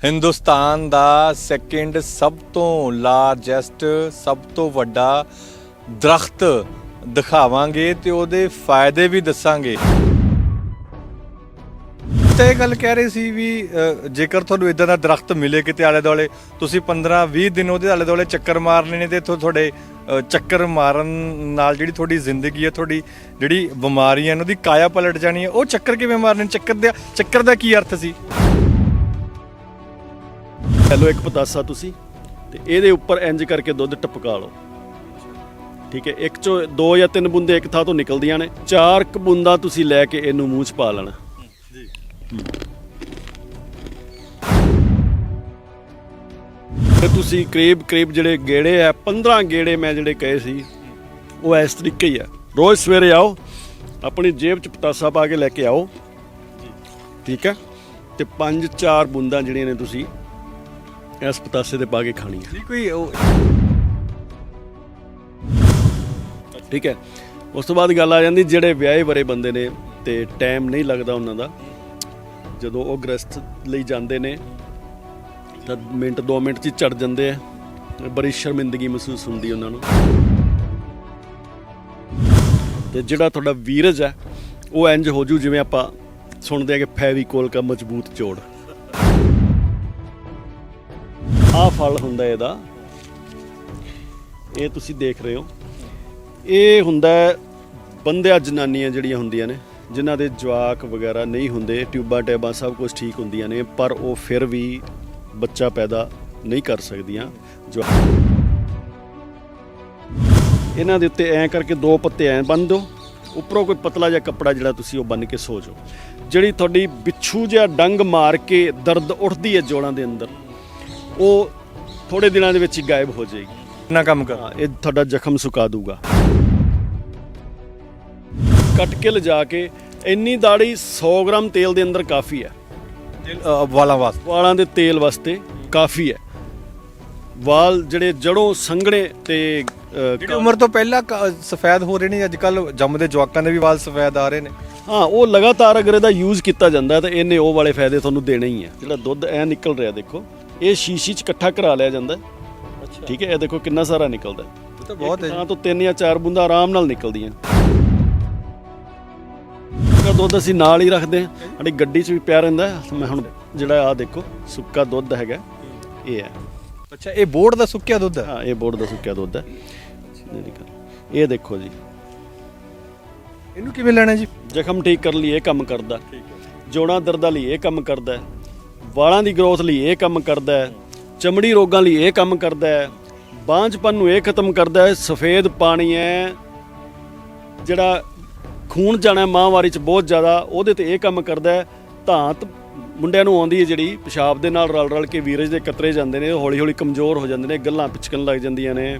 ਹਿੰਦੁਸਤਾਨ ਦਾ second ਸਭ ਤੋਂ largest ਸਭ ਤੋਂ ਵੱਡਾ ਦਰਖਤ ਦਿਖਾਵਾਂਗੇ ਤੇ ਉਹਦੇ ਫਾਇਦੇ ਵੀ ਦੱਸਾਂਗੇ ਤੇ ਇਹ ਗੱਲ ਕਹਿ ਰਹੇ ਸੀ ਵੀ ਅ, ਜੇਕਰ ਤੁਹਾਨੂੰ ਇਦਾਂ ਦਾ ਦਰਖਤ ਮਿਲੇ ਕਿਤੇ ਆਲੇ ਦੁਆਲੇ ਤੁਸੀਂ 15 20 ਦਿਨ ਉਹਦੇ ਆਲੇ ਦੁਆਲੇ ਚੱਕਰ ਮਾਰਨੇ ਨੇ ਤੇ ਇੱਥੋਂ ਤੁਹਾਡੇ ਅ, ਚੱਕਰ ਮਾਰਨ ਨਾਲ ਜਿਹੜੀ ਤੁਹਾਡੀ ਜ਼ਿੰਦਗੀ ਹੈ ਤੁਹਾਡੀ ਜਿਹੜੀ ਬਿਮਾਰੀਆਂ ਨੇ ਉਹਦੀ ਕਾਇਆ ਪਲਟ ਜਾਣੀ ਹੈ ਉਹ ਚੱਕਰ ਕਿਵੇਂ ਮਾਰਨੇ ਨੇ? ਚੱਕਰ ਦਾ ਚੱਕਰ ਦਾ ਕੀ ਅਰਥ ਸੀ ਲਓ ਇੱਕ ਪਤਾਸਾ ਤੁਸੀਂ। ਤੇ ਇਹਦੇ ਉੱਪਰ ਇੰਜ ਕਰਕੇ ਦੁੱਧ ਟਪਕਾ ਲਓ। ਠੀਕ ਹੈ, ਇੱਕ ਚੋਂ ਦੋ ਜਾਂ ਤਿੰਨ ਬੂੰਦੇ ਇੱਕ ਥਾਂ ਤੋਂ ਨਿਕਲਦੀਆਂ ਨੇ। ਚਾਰ ਕੁ ਬੂੰਦਾਂ ਤੁਸੀਂ ਲੈ ਕੇ ਇਹਨੂੰ ਮੂੰਹ 'ਚ ਪਾ ਲੈਣਾ। ਤੇ ਤੁਸੀਂ ਕਰੀਬ ਕਰੀਬ ਜਿਹੜੇ ਗੇੜੇ ਆ 15 ਗੇੜੇ ਮੈਂ ਜਿਹੜੇ ਕਹੇ ਸੀ, ਉਹ ਇਸ ਤਰੀਕੇ ਹੀ ਆ। ਰੋਜ਼ ਸਵੇਰੇ ਆਓ, ਆਪਣੀ ਜੇਬ 'ਚ ਪਤਾਸਾ ਪਾ ਕੇ ਲੈ ਕੇ ਆਓ। ਠੀਕ ਹੈ, ਤੇ ਪੰਜ ਚਾਰ ਬੂੰਦਾਂ ਜਿਹੜੀਆਂ ਨੇ ਤੁਸੀਂ ਇਸ ਪਤਾਸੇ ਤੇ ਪਾ ਕੇ ਖਾਣੀਆਂ ਨਹੀਂ ਕੋਈ ਉਹ ਠੀਕ ਹੈ। ਉਸ ਤੋਂ ਬਾਅਦ ਗੱਲ ਆ ਜਾਂਦੀ ਜਿਹੜੇ ਵਿਆਹੇ ਬਰੇ ਬੰਦੇ ਨੇ ਤੇ ਟਾਈਮ ਨਹੀਂ ਲੱਗਦਾ ਉਹਨਾਂ ਦਾ ਜਦੋਂ ਉਹ ਗ੍ਰਸਥ ਲਈ ਜਾਂਦੇ ਨੇ ਤਾਂ ਮਿੰਟ 2 ਮਿੰਟ 'ਚ ਹੀ ਚੜ ਜਾਂਦੇ ਆ। ਬੜੀ ਸ਼ਰਮਿੰਦਗੀ ਮਹਿਸੂਸ ਹੁੰਦੀ ਉਹਨਾਂ ਨੂੰ। ਤੇ ਜਿਹੜਾ ਤੁਹਾਡਾ ਵੀਰਜ ਹੈ ਉਹ ਇੰਜ ਹੋ ਜੂ ਜਿਵੇਂ ਆਪਾਂ ਸੁਣਦੇ ਆ ਕਿ ਫੈਵੀਕੋਲ ਦਾ ਮਜ਼ਬੂਤ ਜੋੜ ਆਹ ਫਲ ਹੁੰਦਾ ਇਹਦਾ। ਇਹ ਤੁਸੀਂ ਦੇਖ ਰਹੇ ਹੋ। ਇਹ ਹੁੰਦਾ ਹੈ ਬੰਦਿਆ ਜਨਾਨੀਆਂ ਜਿਹੜੀਆਂ ਹੁੰਦੀਆਂ ਨੇ, ਜਿਨ੍ਹਾਂ ਦੇ ਜਵਾਕ ਵਗੈਰਾ ਨਹੀਂ ਹੁੰਦੇ, ਟਿਊਬਾਂ ਟੈਬਾਂ ਸਭ ਕੁਝ ਠੀਕ ਹੁੰਦੀਆਂ ਨੇ, ਪਰ ਉਹ ਫਿਰ ਵੀ ਬੱਚਾ ਪੈਦਾ ਨਹੀਂ ਕਰ ਸਕਦੀਆਂ। ਜਵਾਕ ਇਹਨਾਂ ਦੇ ਉੱਤੇ ਐਂ ਕਰਕੇ ਦੋ ਪੱਤੇ ਐਂ ਬੰਨ ਦਿਓ, ਉੱਪਰੋਂ ਕੋਈ ਪਤਲਾ ਜਿਹਾ ਕੱਪੜਾ ਜਿਹੜਾ ਤੁਸੀਂ ਉਹ ਬੰਨ ਕੇ ਸੋ ਜਾਓ। ਜਿਹੜੀ ਤੁਹਾਡੀ ਬਿੱਛੂ ਜਿਹਾ ਡੰਗ ਮਾਰ ਕੇ ਦਰਦ ਉੱਠਦੀ ਹੈ ਜੋੜਾਂ ਦੇ ਅੰਦਰ ਉਹ ਥੋੜੇ ਦਿਨਾਂ ਦੇ ਵਿੱਚ ਹੀ ਗਾਇਬ ਹੋ ਜਾਏਗੀ। ਨਾ ਕੰਮ ਕਰ ਹਾਂ, ਇਹ ਤੁਹਾਡਾ ਜ਼ਖਮ ਸੁਕਾ ਦੂਗਾ। ਕੱਟ ਕੇ ਲਿਜਾ ਕੇ ਇੰਨੀ ਦਾੜੀ 100 ਗ੍ਰਾਮ ਤੇਲ ਦੇ ਅੰਦਰ ਕਾਫੀ ਹੈ। ਅ, ਵਾਲਾਂ ਵਾਸਤੇ। ਵਾਲਾਂ ਦੇ ਤੇਲ ਵਾਸਤੇ ਕਾਫੀ ਹੈ। ਵਾਲ ਜਿਹੜੇ ਜੜੋਂ ਸੰਘਣੇ ਤੇ ਅ, ਜਿਹੜੀ ਉਮਰ ਤੋਂ ਪਹਿਲਾਂ ਕ- ਸਫੈਦ ਹੋ ਰਹੇ ਨੇ ਅੱਜ ਕੱਲ ਜੰਮਦੇ ਜਵਾਕਾਂ ਦੇ ਵੀ ਵਾਲ ਸਫੈਦ ਆ ਰਹੇ ਨੇ। ਹਾਂ ਉਹ ਲਗਾਤਾਰ ਅਗਰ ਇਹਦਾ ਯੂਜ਼ ਕੀਤਾ ਜਾਂਦਾ ਹੈ ਤਾਂ ਇਹਨੇ ਉਹ ਵਾਲੇ ਫਾਇਦੇ ਤੁਹਾਨੂੰ ਦੇਣੇ ਹੀ ਆ ਜਿਹੜਾ ਦੁੱਧ ਐ ਨਿਕਲ ਰਿਹਾ ਦੇਖੋ। ਇਹ ਸ਼ੀਸ਼ੀ ਚ ਇਕੱਠਾ ਕਰਾ ਲਿਆ ਜਾਂਦਾ ਅੱਛਾ। ਠੀਕ ਹੈ ਇਹ ਦੇਖੋ ਕਿੰਨਾ ਸਾਰਾ ਨਿਕਲਦਾ ਇਹ ਤਾਂ ਬਹੁਤ ਹੈ ਤਾਂ ਤੋਂ ਤਿੰਨ ਜਾਂ ਚਾਰ ਬੂੰਦਾਂ ਆਰਾਮ ਨਾਲ ਨਿਕਲਦੀਆਂ। ਸੁੱਕਾ ਦੁੱਧ ਅਸੀਂ ਨਾਲ ਹੀ ਰੱਖਦੇ ਹਾਂ ਸਾਡੀ ਗੱਡੀ 'ਚ ਵੀ ਪਿਆ ਰਹਿੰਦਾ ਹੈ। ਮੈਂ ਹੁਣ ਜਿਹੜਾ ਆ ਦੇਖੋ ਸੁੱਕਾ ਦੁੱਧ ਹੈਗਾ ਇਹ ਹੈ। ਅੱਛਾ ਇਹ ਬੋਰਡ ਦਾ ਸੁੱਕਿਆ ਦੁੱਧ ਹੈ? ਹਾਂ ਇਹ ਬੋਰਡ ਦਾ ਸੁੱਕਿਆ ਦੁੱਧ ਹੈ। ਇਹ ਦੇਖੋ ਜੀ। ਇਹਨੂੰ ਕਿਵੇਂ ਲੈਣਾ ਜੀ? ਜ਼ਖਮ ਠੀਕ ਕਰਨ ਲਈ ਇਹ ਕੰਮ ਕਰਦਾ। ਜੋੜਾਂ ਦਰਦਾਂ ਲਈ ਇਹ ਕੰਮ ਕਰਦਾ ਹੈ। ਵਾਲਾਂ ਦੀ ਗਰੋਥ ਲਈ ਇਹ ਕੰਮ ਕਰਦਾ ਹੈ, ਚਮੜੀ ਰੋਗਾਂ ਲਈ ਇਹ ਕੰਮ ਕਰਦਾ ਹੈ, ਬਾਂਝਪਨ ਨੂੰ ਇਹ ਖਤਮ ਕਰਦਾ ਹੈ, ਸਫੇਦ ਪਾਣੀ ਹੈ, ਜਿਹੜਾ ਖੂਨ ਜਾਣਾ ਮਾਹਵਾਰੀ ਚ ਬਹੁਤ ਜ਼ਿਆਦਾ, ਉਹਦੇ ਤੇ ਇਹ ਕੰਮ ਕਰਦਾ ਹੈ, ਧਾਤ ਮੁੰਡਿਆਂ ਨੂੰ ਆਉਂਦੀ ਹੈ ਜਿਹੜੀ ਪਿਸ਼ਾਬ ਦੇ ਨਾਲ ਰਲ ਰਲ ਕੇ ਵੀਰਜ ਦੇ ਕਤਰੇ ਜਾਂਦੇ ਨੇ ਹੌਲੀ ਹੌਲੀ ਕਮਜ਼ੋਰ ਹੋ ਜਾਂਦੇ ਨੇ, ਗੱਲਾਂ ਪਿਚਕਣ ਲੱਗ ਜਾਂਦੀਆਂ ਨੇ,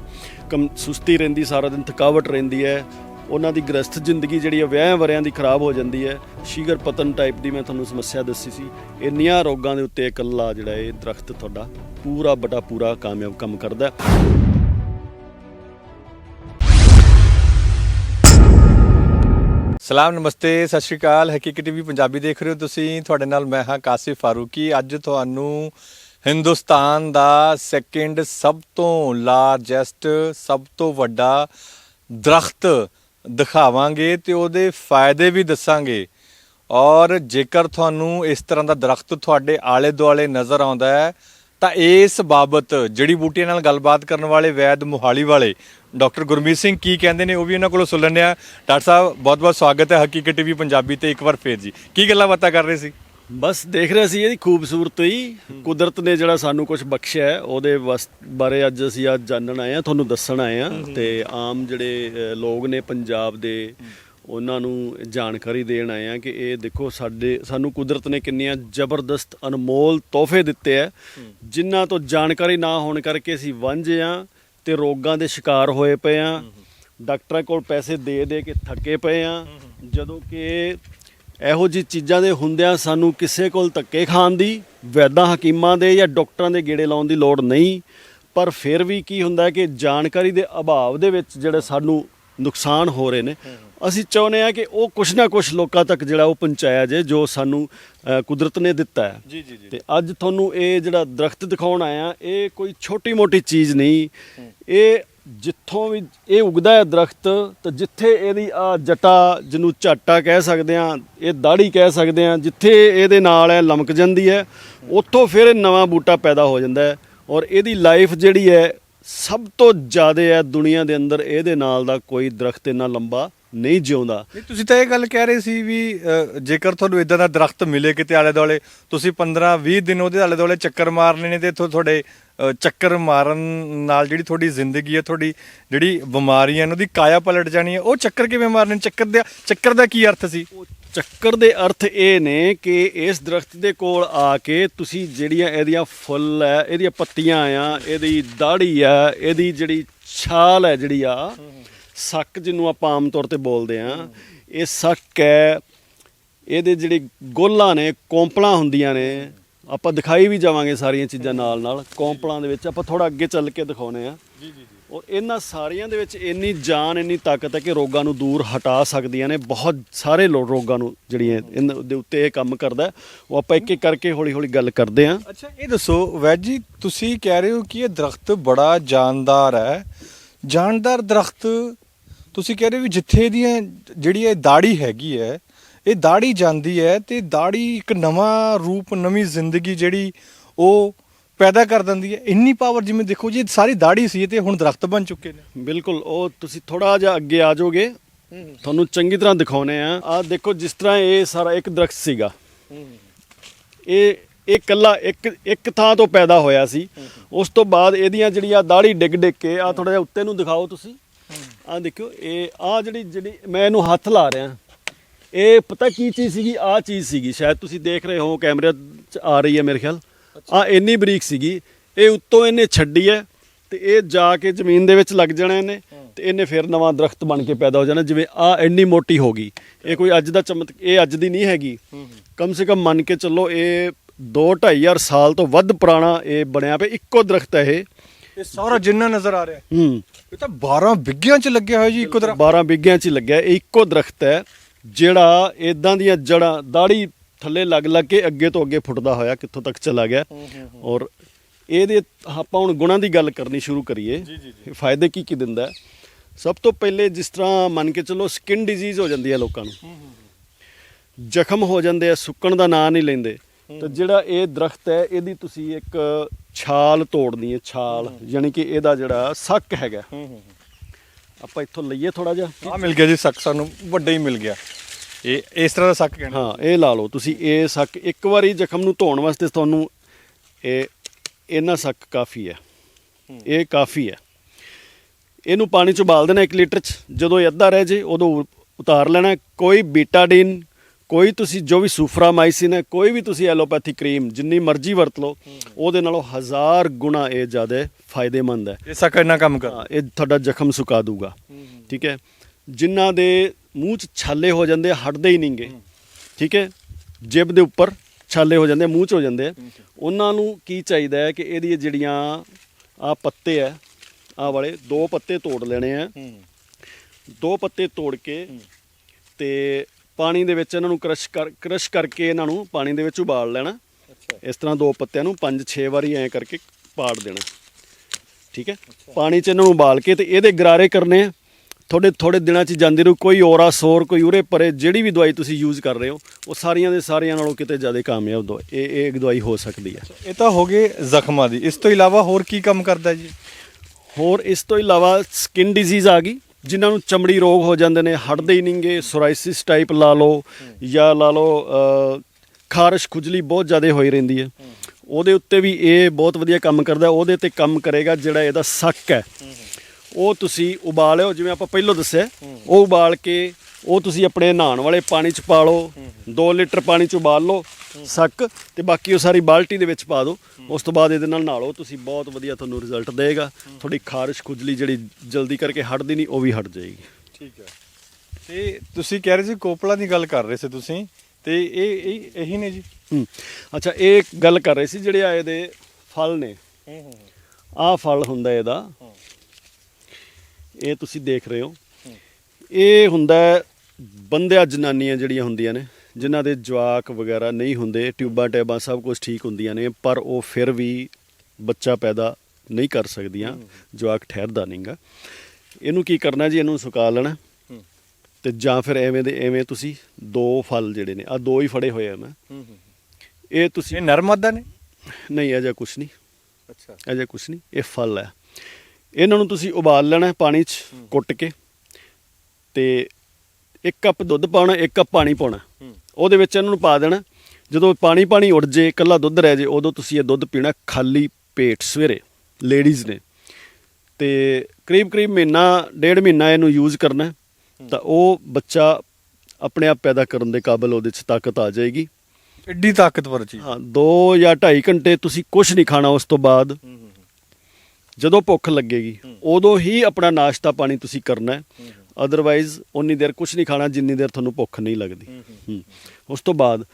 ਕਮ ਸੁਸਤੀ ਰਹਿੰਦੀ, ਸਾਰਾ ਦਿਨ ਥਕਾਵਟ ਰਹਿੰਦੀ ਹੈ ਉਹਨਾਂ ਦੀ ਗ੍ਰਸਤ ਜ਼ਿੰਦਗੀ ਜਿਹੜੀ ਹੈ ਵਿਆਹ ਵਰਿਆਂ ਦੀ ਖਰਾਬ ਹੋ ਜਾਂਦੀ ਹੈ। ਸ਼ੀਗਰ ਪਤਨ ਟਾਈਪ ਦੀ ਮੈਂ ਤੁਹਾਨੂੰ ਸਮੱਸਿਆ ਦੱਸੀ ਸੀ। ਇੰਨੀਆਂ ਰੋਗਾਂ ਦੇ ਉੱਤੇ ਇਕੱਲਾ ਜਿਹੜਾ ਇਹ ਦਰਖਤ ਤੁਹਾਡਾ ਪੂਰਾ ਬਟਾ ਪੂਰਾ ਕਾਮਯਾਬ ਕੰਮ ਕਰਦਾ ਸਲਾਮ, ਨਮਸਤੇ, ਸਤਿ ਸ਼੍ਰੀ ਅਕਾਲ। ਹਕੀਕਤ ਟੀਵੀ ਪੰਜਾਬੀ ਦੇਖ ਰਹੇ ਹੋ ਤੁਸੀਂ। ਤੁਹਾਡੇ ਨਾਲ ਮੈਂ ਹਾਂ ਕਾਸਿਫ ਫਾਰੂਕੀ। ਅੱਜ ਤੁਹਾਨੂੰ ਹਿੰਦੁਸਤਾਨ ਦਾ ਸੈਕਿੰਡ ਸਭ ਤੋਂ ਲਾਰਜੈਸਟ ਸਭ ਤੋਂ ਵੱਡਾ ਦਰਖਤ ਦਿਖਾਵਾਂਗੇ ਤੇ ਉਹਦੇ ਫਾਇਦੇ ਵੀ ਦੱਸਾਂਗੇ। ਔਰ ਜੇਕਰ ਤੁਹਾਨੂੰ ਇਸ ਤਰ੍ਹਾਂ ਦਾ ਦਰਖਤ ਤੁਹਾਡੇ ਆਲੇ ਦੁਆਲੇ ਨਜ਼ਰ ਆਉਂਦਾ ਹੈ, ਤਾਂ ਇਸ ਬਾਬਤ ਜੜੀ ਬੂਟੀਆਂ ਨਾਲ ਗੱਲਬਾਤ ਕਰਨ ਵਾਲੇ ਵੈਦ ਮੁਹਾਲੀ ਵਾਲੇ ਡਾਕਟਰ ਗੁਰਮੀਤ ਸਿੰਘ ਕੀ ਕਹਿੰਦੇ ਨੇ, ਉਹ ਵੀ ਉਹਨਾਂ ਕੋਲੋਂ ਸੁਣ ਲੈਂਦੇ ਆ ਡਾਕਟਰ ਸਾਹਿਬ, ਬਹੁਤ-ਬਹੁਤ ਸਵਾਗਤ ਹੈ ਹਕੀਕਤ ਟੀਵੀ ਪੰਜਾਬੀ ਤੇ ਇੱਕ ਵਾਰ ਫੇਰ ਜੀ। ਕੀ ਗੱਲਾਂ ਬਾਤਾਂ ਕਰ ਰਹੇ ਸੀ? ਬਸ ਦੇਖ ਰਹੇ ਸੀ ਇਹਦੀ ਖੂਬਸੂਰਤੀ ਕੁਦਰਤ ਨੇ ਜਿਹੜਾ ਸਾਨੂੰ ਕੁਝ ਬਖਸ਼ਿਆ ਹੈ, ਉਹਦੇ ਵਸ- ਬਾਰੇ ਅੱਜ ਅਸੀਂ ਅੱਜ ਜਾਣਨ ਆਏ ਆ ਤੁਹਾਨੂੰ ਦੱਸਣ ਆਏ ਆ ਤੇ ਆਮ ਜਿਹੜੇ ਅ, ਲੋਕ ਨੇ ਪੰਜਾਬ ਦੇ ਉਹਨਾਂ ਨੂੰ ਜਾਣਕਾਰੀ ਦੇਣ ਆਏ ਆ ਕਿ ਇਹ ਦੇਖੋ ਸਾਡੇ ਸਾਨੂੰ ਕੁਦਰਤ ਨੇ ਕਿੰਨੀਆਂ ਜ਼ਬਰਦਸਤ ਅਨਮੋਲ ਤੋਹਫੇ ਦਿੱਤੇ ਆ ਜਿਨ੍ਹਾਂ ਤੋਂ ਜਾਣਕਾਰੀ ਨਾ ਹੋਣ ਕਰਕੇ ਅਸੀਂ ਵਾਂਝੇ ਆ ਤੇ ਰੋਗਾਂ ਦੇ ਸ਼ਿਕਾਰ ਹੋਏ ਪਏ ਆ ਡਾਕਟਰਾਂ ਕੋਲ ਪੈਸੇ ਦੇ ਦੇ ਕੇ ਥੱਕੇ ਪਏ ਆ ਜਦੋਂ ਕਿ ਇਹੋ ਜਿਹੀ ਚੀਜ਼ਾਂ ਦੇ ਹੁੰਦਿਆਂ ਸਾਨੂੰ ਕਿਸੇ ਕੋਲ ਧੱਕੇ ਖਾਣ ਦੀ ਵੈਦਾਂ ਹਕੀਮਾਂ ਦੇ ਜਾਂ ਡਾਕਟਰਾਂ ਦੇ ਗੇੜੇ ਲਾਉਣ ਦੀ ਲੋੜ ਨਹੀਂ। ਪਰ ਫਿਰ ਵੀ ਕੀ ਹੁੰਦਾ ਕਿ ਜਾਣਕਾਰੀ ਦੇ ਅਭਾਵ ਦੇ ਵਿੱਚ ਜਿਹੜੇ ਸਾਨੂੰ ਨੁਕਸਾਨ ਹੋ ਰਹੇ ਨੇ ਅਸੀਂ ਚਾਹੁੰਦੇ ਆ ਕਿ ਉਹ ਕੁਛ ਨਾ ਕੁਛ ਲੋਕਾਂ ਤੱਕ ਜਿਹੜਾ ਉਹ ਪਹੁੰਚਾਇਆ ਜੇ ਜੋ ਸਾਨੂੰ ਕੁਦਰਤ ਨੇ ਦਿੱਤਾ ਹੈ। ਜੀ ਜੀ ਜੀ। ਤੇ ਅੱਜ ਤੁਹਾਨੂੰ ਇਹ ਜਿਹੜਾ ਦਰਖਤ ਦਿਖਾਉਣ ਆਇਆ ਇਹ ਕੋਈ ਛੋਟੀ ਮੋਟੀ ਚੀਜ਼ ਨਹੀਂ। ਇਹ ਜਿੱਥੋਂ ਵੀ ਇਹ ਉਗਦਾ ਹੈ ਦਰਖਤ, ਤੇ ਜਿੱਥੇ ਇਹਦੀ ਆ ਜਟਾ ਜਿਹਨੂੰ ਝਾਟਾ ਕਹਿ ਸਕਦੇ ਆ ਇਹ ਦਾੜੀ ਕਹਿ ਸਕਦੇ ਆ ਜਿੱਥੇ ਇਹਦੇ ਨਾਲ ਹੈ ਲਮਕ ਜਾਂਦੀ ਹੈ, ਉੱਥੋਂ ਫਿਰ ਇਹ ਨਵਾਂ ਬੂਟਾ ਪੈਦਾ ਹੋ ਜਾਂਦਾ ਹੈ ਔਰ ਇਹਦੀ ਲਾਈਫ ਜਿਹੜੀ ਹੈ ਸਭ ਤੋਂ ਜ਼ਿਆਦਾ ਹੈ ਦੁਨੀਆ ਦੇ ਅੰਦਰ, ਇਹਦੇ ਨਾਲ ਦਾ ਕੋਈ ਦਰਖਤ ਇੰਨਾ ਲੰਬਾ ਨਹੀਂ ਜਿਉਂਦਾ। ਨਹੀਂ ਤੁਸੀਂ ਤਾਂ ਇਹ ਗੱਲ ਕਹਿ ਰਹੇ ਸੀ ਵੀ ਅ, ਜੇਕਰ ਤੁਹਾਨੂੰ ਇਦਾਂ ਦਾ ਦਰਖਤ ਮਿਲੇ ਕਿਤੇ ਆਲੇ ਦੁਆਲੇ ਤੁਸੀਂ 15 20 ਦਿਨ ਉਹਦੇ ਆਲੇ ਦੁਆਲੇ ਚੱਕਰ ਮਾਰਨੇ ਨੇ ਤੇ ਇੱਥੋਂ ਤੁਹਾਡੇ ਅ, ਚੱਕਰ ਮਾਰਨ ਨਾਲ ਜਿਹੜੀ ਤੁਹਾਡੀ ਜ਼ਿੰਦਗੀ ਹੈ ਤੁਹਾਡੀ ਜਿਹੜੀ ਬਿਮਾਰੀਆਂ ਨੇ ਉਹਦੀ ਕਾਇਆ ਪਲਟ ਜਾਣੀ ਹੈ ਉਹ ਚੱਕਰ ਕਿਵੇਂ ਮਾਰਨੇ? ਨੇ? ਚੱਕਰ ਦਾ ਚੱਕਰ ਦਾ ਕੀ ਅਰਥ ਸੀ? ਉਹ ਚੱਕਰ ਦੇ ਅਰਥ ਇਹ ਨੇ ਕਿ ਇਸ ਦਰਖਤ ਦੇ ਕੋਲ ਆ ਕੇ ਤੁਸੀਂ ਜਿਹੜੀਆਂ ਇਹਦੀਆਂ ਫੁੱਲ ਹੈ ਇਹਦੀਆਂ ਪੱਤੀਆਂ ਆ ਇਹਦੀ ਦਾੜੀ ਆ ਇਹਦੀ ਜਿਹੜੀ ਛਾਲ ਹੈ ਜਿਹੜੀ ਆ ਸੱਕ ਜਿਹਨੂੰ ਆਪਾਂ ਆਮ ਤੌਰ ਤੇ ਬੋਲਦੇ ਆ ਇਹ ਸੱਕ ਹੈ ਇਹਦੇ ਜਿਹੜੇ ਗੋਲਾਂ ਨੇ ਕੋਂਪਲਾਂ ਹੁੰਦੀਆਂ ਨੇ ਆਪਾਂ ਦਿਖਾਈ ਵੀ ਜਾਵਾਂਗੇ ਸਾਰੀਆਂ ਚੀਜ਼ਾਂ ਨਾਲ ਨਾਲ ਕੋਂਪਲਾਂ ਦੇ ਵਿੱਚ ਆਪਾਂ ਥੋੜਾ ਅੱਗੇ ਚੱਲ ਕੇ ਦਿਖਾਉਨੇ ਆ ਜੀ ਜੀ ਜੀ। ਔਰ ਇਹਨਾਂ ਸਾਰੀਆਂ ਦੇ ਵਿੱਚ ਇੰਨੀ ਜਾਨ ਇੰਨੀ ਤਾਕਤ ਹੈ ਕਿ ਰੋਗਾਂ ਨੂੰ ਦੂਰ ਹਟਾ ਸਕਦੀਆਂ ਨੇ ਬਹੁਤ ਸਾਰੇ ਲੋ- ਰੋਗਾਂ ਨੂੰ ਜਿਹੜੀਆਂ ਇਹਨਾਂ ਦੇ ਉੱਤੇ ਇਹ ਕੰਮ ਕਰਦਾ ਹੈ। ਉਹ ਆਪਾਂ ਇੱਕ ਇੱਕ ਕਰਕੇ ਹੌਲੀ ਹੌਲੀ ਗੱਲ ਕਰਦੇ ਹਾਂ। ਅੱਛਾ ਇਹ ਦੱਸੋ ਵੈਦ ਜੀ ਤੁਸੀਂ ਕਹਿ ਰਹੇ ਹੋ ਕਿ ਇਹ ਦਰਖਤ ਬੜਾ ਜਾਨਦਾਰ ਹੈ। ਜਾਨਦਾਰ ਦਰਖਤ ਤੁਸੀਂ ਕਹਿ ਰਹੇ ਵੀ ਜਿੱਥੇ ਦੀਆਂ ਜਿਹੜੀ ਇਹ ਦਾੜੀ ਹੈਗੀ ਹੈ, ਇਹ ਦਾੜੀ ਜਾਂਦੀ ਹੈ ਤੇ ਦਾੜੀ ਇੱਕ ਨਵਾਂ ਰੂਪ, ਨਵੀਂ ਜ਼ਿੰਦਗੀ ਜਿਹੜੀ ਉਹ ਪੈਦਾ ਕਰ ਦਿੰਦੀ ਹੈ। ਇੰਨੀ ਪਾਵਰ ਜਿਵੇਂ ਦੇਖੋ ਜੀ ਸਾਰੀ ਦਾੜੀ ਸੀ ਤੇ ਹੁਣ ਦਰਖਤ ਬਣ ਚੁੱਕੇ ਨੇ। ਬਿਲਕੁਲ, ਉਹ ਤੁਸੀਂ ਥੋੜਾ ਜਿਹਾ ਅੱਗੇ ਆ ਜਾਓਗੇ, ਤੁਹਾਨੂੰ ਚੰਗੀ ਤਰ੍ਹਾਂ ਦਿਖਾਉਨੇ ਆ। ਆ ਦੇਖੋ ਜਿਸ ਤਰ੍ਹਾਂ ਇਹ ਸਾਰਾ ਇੱਕ ਦਰਖਤ ਸੀਗਾ। ਇਹ ਇਹ ਕੱਲਾ ਇੱਕ ਇੱਕ ਥਾਂ ਤੋਂ ਪੈਦਾ ਹੋਇਆ ਸੀ। ਉਸ ਤੋਂ ਬਾਅਦ ਇਹਦੀਆਂ ਜਿਹੜੀਆਂ ਦਾੜੀ ਡਿੱਗ ਡਿੱਗ ਕੇ, ਆ ਥੋੜਾ ਜਿਹਾ ਉੱਤੇ ਨੂੰ ਦਿਖਾਓ ਤੁਸੀਂ। ਆ ਦੇਖਿਓ ਇਹ ਆ ਜਿਹੜੀ ਜਿਹੜੀ ਮੈਂ ਇਹਨੂੰ ਹੱਥ ਲਾ ਰਿਹਾ। ਇਹ ਪਤਾ ਕੀ ਚੀਜ਼ ਸੀਗੀ? ਆ ਚੀਜ਼ ਸੀਗੀ। ਸ਼ਾਇਦ ਤੁਸੀਂ ਦੇਖ ਰਹੇ ਹੋ ਕੈਮਰੇ 'ਚ ਆ ਰਹੀ ਹੈ ਮੇਰੇ ਖਿਆਲ। ਆ ਇੰਨੀ ਬਰੀਕ ਸੀਗੀ। ਇਹ ਉੱਤੋਂ ਇਹਨੇ ਛੱਡੀ ਹੈ ਤੇ ਇਹ ਜਾ ਕੇ ਜ਼ਮੀਨ ਦੇ ਵਿੱਚ ਲੱਗ ਜਾਣਾ ਇਹਨੇ ਤੇ ਇਹਨੇ ਫਿਰ ਨਵਾਂ ਦਰਖਤ ਬਣ ਕੇ ਪੈਦਾ ਹੋ ਜਾਣਾ ਜਿਵੇਂ ਆ ਇੰਨੀ ਮੋਟੀ ਹੋ ਗਈ। ਇਹ ਕੋਈ ਅੱਜ ਦਾ ਚਮਤ ਇਹ ਅੱਜ ਦੀ ਨਹੀਂ ਹੈਗੀ। ਕਮ ਸੇ ਕਮ ਮੰਨ ਕੇ ਚੱਲੋ ਇਹ 2 ਹਜ਼ਾਰ ਸਾਲ ਤੋਂ ਵੱਧ ਪੁਰਾਣਾ ਇਹ ਬਣਿਆ ਪਿਆ। ਇੱਕੋ ਦਰਖਤ ਹੈ ਇਹ। ਇਹ ਸਾਰਾ ਜਿੰਨਾ ਨਜ਼ਰ ਆ ਰਿਹਾ ਹੈ, ਇਹ ਤਾਂ 12 ਵਿੱਗਿਆਂ ਚ ਲੱਗਿਆ ਹੋਇਆ ਜੀ ਇੱਕੋ ਦਰਖਤ 12 ਬਿੱਗਿਆਂ 'ਚ ਲੱਗਿਆ ਇਹ ਇੱਕੋ ਦਰਖਤ ਹੈ ਜਿਹੜਾ ਇਦਾਂ ਦੀਆਂ ਜੜਾਂ ਦਾੜੀ ਥੱਲੇ ਲੱਗ ਲੱਗ ਕੇ ਅੱਗੇ ਤੋਂ ਅੱਗੇ ਫੁੱਟਦਾ ਹੋਇਆ ਕਿੱਥੋਂ ਤੱਕ ਚਲਾ ਗਿਆ। ਔਰ ਇਹਦੇ ਆਪਾਂ ਹੁਣ ਗੁਣਾਂ ਦੀ ਗੱਲ ਕਰਨੀ ਸ਼ੁਰੂ ਕਰੀਏ ਜੀ, ਜੀ, ਇਹ ਫਾਇਦੇ ਕੀ ਕੀ ਦਿੰਦਾ ਹੈ? ਸਭ ਤੋਂ ਪਹਿਲੇ ਜਿਸ ਤਰ੍ਹਾਂ ਮੰਨ ਕੇ ਚੱਲੋ ਸਕਿਨ ਡਿਜ਼ੀਜ਼ ਹੋ ਜਾਂਦੀ ਹੈ ਲੋਕਾਂ ਨੂੰ। ਜ਼ਖਮ ਹੋ ਜਾਂਦੇ ਆ ਸੁੱਕਣ ਦਾ ਨਾਂ ਨਹੀਂ ਲੈਂਦੇ। ਤੇ ਜਿਹੜਾ ਇਹ ਦਰਖਤ ਹੈ ਇਹਦੀ ਤੁਸੀਂ ਇੱਕ ਛਾਲ ਤੋੜਨੀ ਹੈ ਛਾਲ। ਯਾਨੀ ਕਿ ਇਹਦਾ ਜਿਹੜਾ ਸੱਕ ਹੈਗਾ। ਆਪਾਂ ਇੱਥੋਂ ਲਈਏ ਥੋੜਾ ਜਿਹਾ। ਆ ਮਿਲ ਗਿਆ ਜੀ ਸੱਕ ਸਾਨੂੰ ਵੱਡਾ ਹੀ ਮਿਲ ਗਿਆ। ਇਹ ਇਸ ਤਰ੍ਹਾਂ ਦਾ ਸੱਕ ਕਹਿਣਾ। ਹਾਂ ਇਹ ਲਾ ਲਓ। ਤੁਸੀਂ ਇਹ ਸੱਕ ਇੱਕ ਵਾਰੀ ਜ਼ਖਮ ਨੂੰ ਧੋਣ ਵਾਸਤੇ ਤੁਹਾਨੂੰ ਇਹ ਇਹਨਾਂ ਸੱਕ ਕਾਫੀ ਹੈ। ਇਹ ਕਾਫੀ ਹੈ। ਇਹਨੂੰ ਪਾਣੀ ਚ ਉਬਾਲ ਦੇਣਾ 1 ਲੀਟਰ ਚ। ਜਦੋਂ ਇਹ ਅੱਧਾ ਰਹਿ ਜੇ ਉਦੋਂ ਉਤਾਰ ਲੈਣਾ। ਕੋਈ ਬੀਟਾਡੀਨ ਕੋਈ ਤੁਸੀਂ ਜੋ ਵੀ ਸੂਫਰਾਮਾਈਸਿਨ ਹੈ ਕੋਈ ਵੀ ਤੁਸੀਂ ਐਲੋਪੈਥੀ ਕਰੀਮ ਜਿੰਨੀ ਮਰਜ਼ੀ ਵਰਤ ਲਓ ਉਹਦੇ ਨਾਲੋਂ ਹਜ਼ਾਰ ਗੁਣਾ ਇਹ ਜ਼ਿਆਦਾ ਫਾਇਦੇਮੰਦ ਹੈ। ਇਹ ਸੱਕ ਇੰਨਾ ਕੰਮ ਕਰ। ਹਾਂ, ਇਹ ਤੁਹਾਡਾ ਜ਼ਖਮ ਸੁਕਾ ਦੂਗਾ। ਠੀਕ ਹੈ? ਜਿਨ੍ਹਾਂ ਦੇ ਮੂੰਹ 'ਚ ਛਾਲੇ ਹੋ ਜਾਂਦੇ ਹਟਦੇ ਹੀ ਨਹੀਂਗੇ। ਠੀਕ ਹੈ? ਜਿਬ ਦੇ ਉੱਪਰ ਛਾਲੇ ਹੋ ਜਾਂਦੇ ਮੂੰਹ 'ਚ ਹੋ ਜਾਂਦੇ ਉਹਨਾਂ ਨੂੰ ਕੀ ਚਾਹੀਦਾ ਹੈ ਕਿ ਇਹਦੀ ਜਿਹੜੀਆਂ ਆ ਪੱਤੇ ਆ ਆ ਵਾਲੇ ਦੋ ਪੱਤੇ ਤੋੜ ਲੈਣੇ ਆ। ਦੋ ਪੱਤੇ ਤੋੜ ਕੇ ਤੇ ਪਾਣੀ ਦੇ ਵਿੱਚ ਇਹਨਾਂ ਨੂੰ ਕ੍ਰਸ਼ ਕਰ ਕ੍ਰਸ਼ ਕਰਕੇ ਇਹਨਾਂ ਨੂੰ ਪਾਣੀ ਦੇ ਵਿੱਚ ਉਬਾਲ ਲੈਣਾ। ਇਸ ਤਰ੍ਹਾਂ ਦੋ ਪੱਤਿਆਂ ਨੂੰ 5-6 ਵਾਰੀ ਐਂ ਕਰਕੇ ਪਾੜ ਦੇਣਾ। ਠੀਕ ਹੈ? ਪਾਣੀ 'ਚ ਇਹਨਾਂ ਨੂੰ ਉਬਾਲ ਕੇ ਤੇ ਇਹਦੇ ਗਰਾਰੇ ਕਰਨੇ ਆ। ਥੋੜੇ ਥੋੜੇ ਦਿਨਾਂ 'ਚ ਜਾਂਦੀ ਰਹੂ ਕੋਈ ਔਰਾ ਸੋਰ ਕੋਈ ਉਰੇ ਪਰੇ ਜਿਹੜੀ ਵੀ ਦਵਾਈ ਤੁਸੀਂ ਯੂਜ਼ ਕਰ ਰਹੇ ਹੋ ਉਹ ਸਾਰੀਆਂ ਦੇ ਸਾਰੀਆਂ ਨਾਲੋਂ ਕਿਤੇ ਜ਼ਿਆਦਾ ਕਾਮਯਾਬ ਦਵਾਈ ਇਹ ਇਹ ਇੱਕ ਦਵਾਈ ਹੋ ਸਕਦੀ ਹੈ। ਇਹ ਤਾਂ ਹੋ ਗਏ ਜ਼ਖਮਾਂ ਦੀ। ਇਸ ਤੋਂ ਇਲਾਵਾ ਹੋਰ ਕੀ ਕੰਮ ਕਰਦਾ ਜੀ? ਹੋਰ ਇਸ ਤੋਂ ਇਲਾਵਾ ਸਕਿਨ ਡਿਜ਼ੀਜ਼ ਆ ਗਈ। ਜਿਨ੍ਹਾਂ ਨੂੰ ਚਮੜੀ ਰੋਗ ਹੋ ਜਾਂਦੇ ਨੇ, ਹਟਦੇ ਹੀ ਨਹੀਂਗੇ, ਸੋਰਾਇਸਿਸ ਟਾਈਪ ਲਾ ਲਓ ਜਾਂ ਲਾ ਲਓ ਖਾਰਸ਼, ਖੁਜਲੀ ਬਹੁਤ ਜ਼ਿਆਦਾ ਹੋਈ ਰਹਿੰਦੀ ਹੈ। ਉਹਦੇ ਉੱਤੇ ਵੀ ਇਹ ਬਹੁਤ ਵਧੀਆ ਕੰਮ ਕਰਦਾ, ਉਹਦੇ ਤੇ ਕੰਮ ਕਰੇਗਾ ਜਿਹੜਾ ਇਹਦਾ ਸੱਕ ਹੈ। ਉਹ ਤੁਸੀਂ ਉਬਾਲਿਓ, ਜਿਵੇਂ ਆਪਾਂ ਪਹਿਲਾਂ ਦੱਸਿਆ, ਉਹ ਉਬਾਲ ਕੇ ਉਹ ਤੁਸੀਂ ਆਪਣੇ ਨਹਾਉਣ ਵਾਲੇ ਪਾਣੀ 'ਚ ਪਾ ਲਓ 2 ਲੀਟਰ ਪਾਣੀ 'ਚ ਉਬਾਲ ਲਓ ਸੱਕ ਤੇ ਬਾਕੀ ਉਹ ਸਾਰੀ ਬਾਲਟੀ ਦੇ ਵਿੱਚ ਪਾ ਦਿਓ। ਉਸ ਤੋਂ ਬਾਅਦ ਇਹਦੇ ਨਾਲ ਨਹਾ ਲਓ ਤੁਸੀਂ ਬਹੁਤ ਵਧੀਆ ਤੁਹਾਨੂੰ ਰਿਜ਼ਲਟ ਦੇਗਾ। ਤੁਹਾਡੀ ਖਾਰਿਸ਼ ਖੁਜਲੀ ਜਿਹੜੀ ਜਲਦੀ ਕਰਕੇ ਹਟਦੀ ਨਹੀਂ ਉਹ ਵੀ ਹਟ ਜਾਏਗੀ। ਠੀਕ ਹੈ। ਤੇ ਤੁਸੀਂ ਕਹਿ ਰਹੇ ਸੀ ਕੋਪਲਾ ਦੀ ਗੱਲ ਕਰ ਰਹੇ ਸੀ ਤੁਸੀਂ ਤੇ ਇਹ ਇਹ ਇਹੀ ਨੇ ਜੀ? ਅੱਛਾ ਇਹ ਗੱਲ ਕਰ ਰਹੇ ਸੀ ਜਿਹੜੇ ਆ ਇਹਦੇ ਫਲ ਨੇ। ਆਹ ਫਲ ਹੁੰਦਾ ਇਹਦਾ। ਇਹ ਤੁਸੀਂ ਦੇਖ ਰਹੇ ਹੋ। ਇਹ ਹੁੰਦਾ ਬੰਦਿਆ ਜਨਾਨੀਆਂ ਜਿਹੜੀਆਂ ਹੁੰਦੀਆਂ ਨੇ ਜਿਨ੍ਹਾਂ ਦੇ ਜਵਾਕ ਵਗੈਰਾ ਨਹੀਂ ਹੁੰਦੇ ਟਿਊਬਾਂ ਟੈਬਾਂ ਸਭ ਕੁਝ ਠੀਕ ਹੁੰਦੀਆਂ ਨੇ ਪਰ ਉਹ ਫਿਰ ਵੀ ਬੱਚਾ ਪੈਦਾ ਨਹੀਂ ਕਰ ਸਕਦੀਆਂ ਜਵਾਕ ਠਹਿਰਦਾ ਨਹੀਂਗਾ। ਇਹਨੂੰ ਕੀ ਕਰਨਾ ਜੀ? ਇਹਨੂੰ ਸੁਕਾ ਲੈਣਾ। ਤੇ ਜਾਂ ਫਿਰ ਐਵੇਂ ਦੇ ਐਵੇਂ ਤੁਸੀਂ ਦੋ ਫਲ ਜਿਹੜੇ ਨੇ ਆ ਦੋ ਹੀ ਫੜੇ ਹੋਏ ਆ ਮੈਂ। ਇਹ ਤੁਸੀਂ ਇਹ ਨਰਮਦਾ ਨੇ? ਨਹੀਂ ਅਜਾ ਕੁਛ ਨਹੀਂ। ਅੱਛਾ। ਅਜੇ ਕੁਛ ਨਹੀਂ ਇਹ ਫਲ ਹੈ। ਇਹਨਾਂ ਨੂੰ ਤੁਸੀਂ ਉਬਾਲ ਲੈਣਾ ਪਾਣੀ 'ਚ ਕੁੱਟ ਕੇ ਤੇ ਇੱਕ ਕੱਪ ਦੁੱਧ ਪਾਉਣਾ ਇੱਕ ਕੱਪ ਪਾਣੀ ਪਾਉਣਾ। ਉਹਦੇ ਵਿੱਚ ਇਹਨਾਂ ਨੂੰ ਪਾ ਦੇਣਾ। ਜਦੋਂ ਪਾਣੀ ਪਾਣੀ ਉੱਡ ਜੇ ਇਕੱਲਾ ਦੁੱਧ ਰਹਿ ਜੇ ਉਦੋਂ ਤੁਸੀਂ ਇਹ ਦੁੱਧ ਪੀਣਾ ਖਾਲੀ ਪੇਟ ਸਵੇਰੇ ਲੇਡੀਜ਼ ਨੇ। ਤੇ ਕਰੀਬ ਕਰੀਬ ਮਹੀਨਾ ਡੇਢ ਮਹੀਨਾ ਇਹਨੂੰ ਯੂਜ਼ ਕਰਨਾ ਤਾਂ ਉਹ ਬੱਚਾ ਆਪਣੇ ਆਪ ਪੈਦਾ ਕਰਨ ਦੇ ਕਾਬਿਲ ਉਹਦੇ 'ਚ ਤਾਕਤ ਆ ਜਾਏਗੀ। ਐਡੀ ਤਾਕਤਵਰ ਚੀਜ਼। ਹਾਂ 2 ਜਾਂ 2.5 ਘੰਟੇ ਤੁਸੀਂ ਕੁਝ ਨਹੀਂ ਖਾਣਾ ਉਸ ਤੋਂ ਬਾਅਦ। ਜਦੋਂ ਭੁੱਖ ਲੱਗੇਗੀ ਉਦੋਂ ਹੀ ਆਪਣਾ ਨਾਸ਼ਤਾ ਪਾਣੀ ਤੁਸੀਂ ਕਰਨਾ ਹੈ। ਅਦਰਵਾਈਜ਼ ਉਨੀ ਦੇਰ ਕੁਝ ਨਹੀਂ ਖਾਣਾ ਜਿੰਨੀ ਦੇਰ ਤੁਹਾਨੂੰ ਭੁੱਖ ਨਹੀਂ ਲੱਗਦੀ। ਹੂੰ। ਉਸ ਤੋਂ ਬਾਅਦ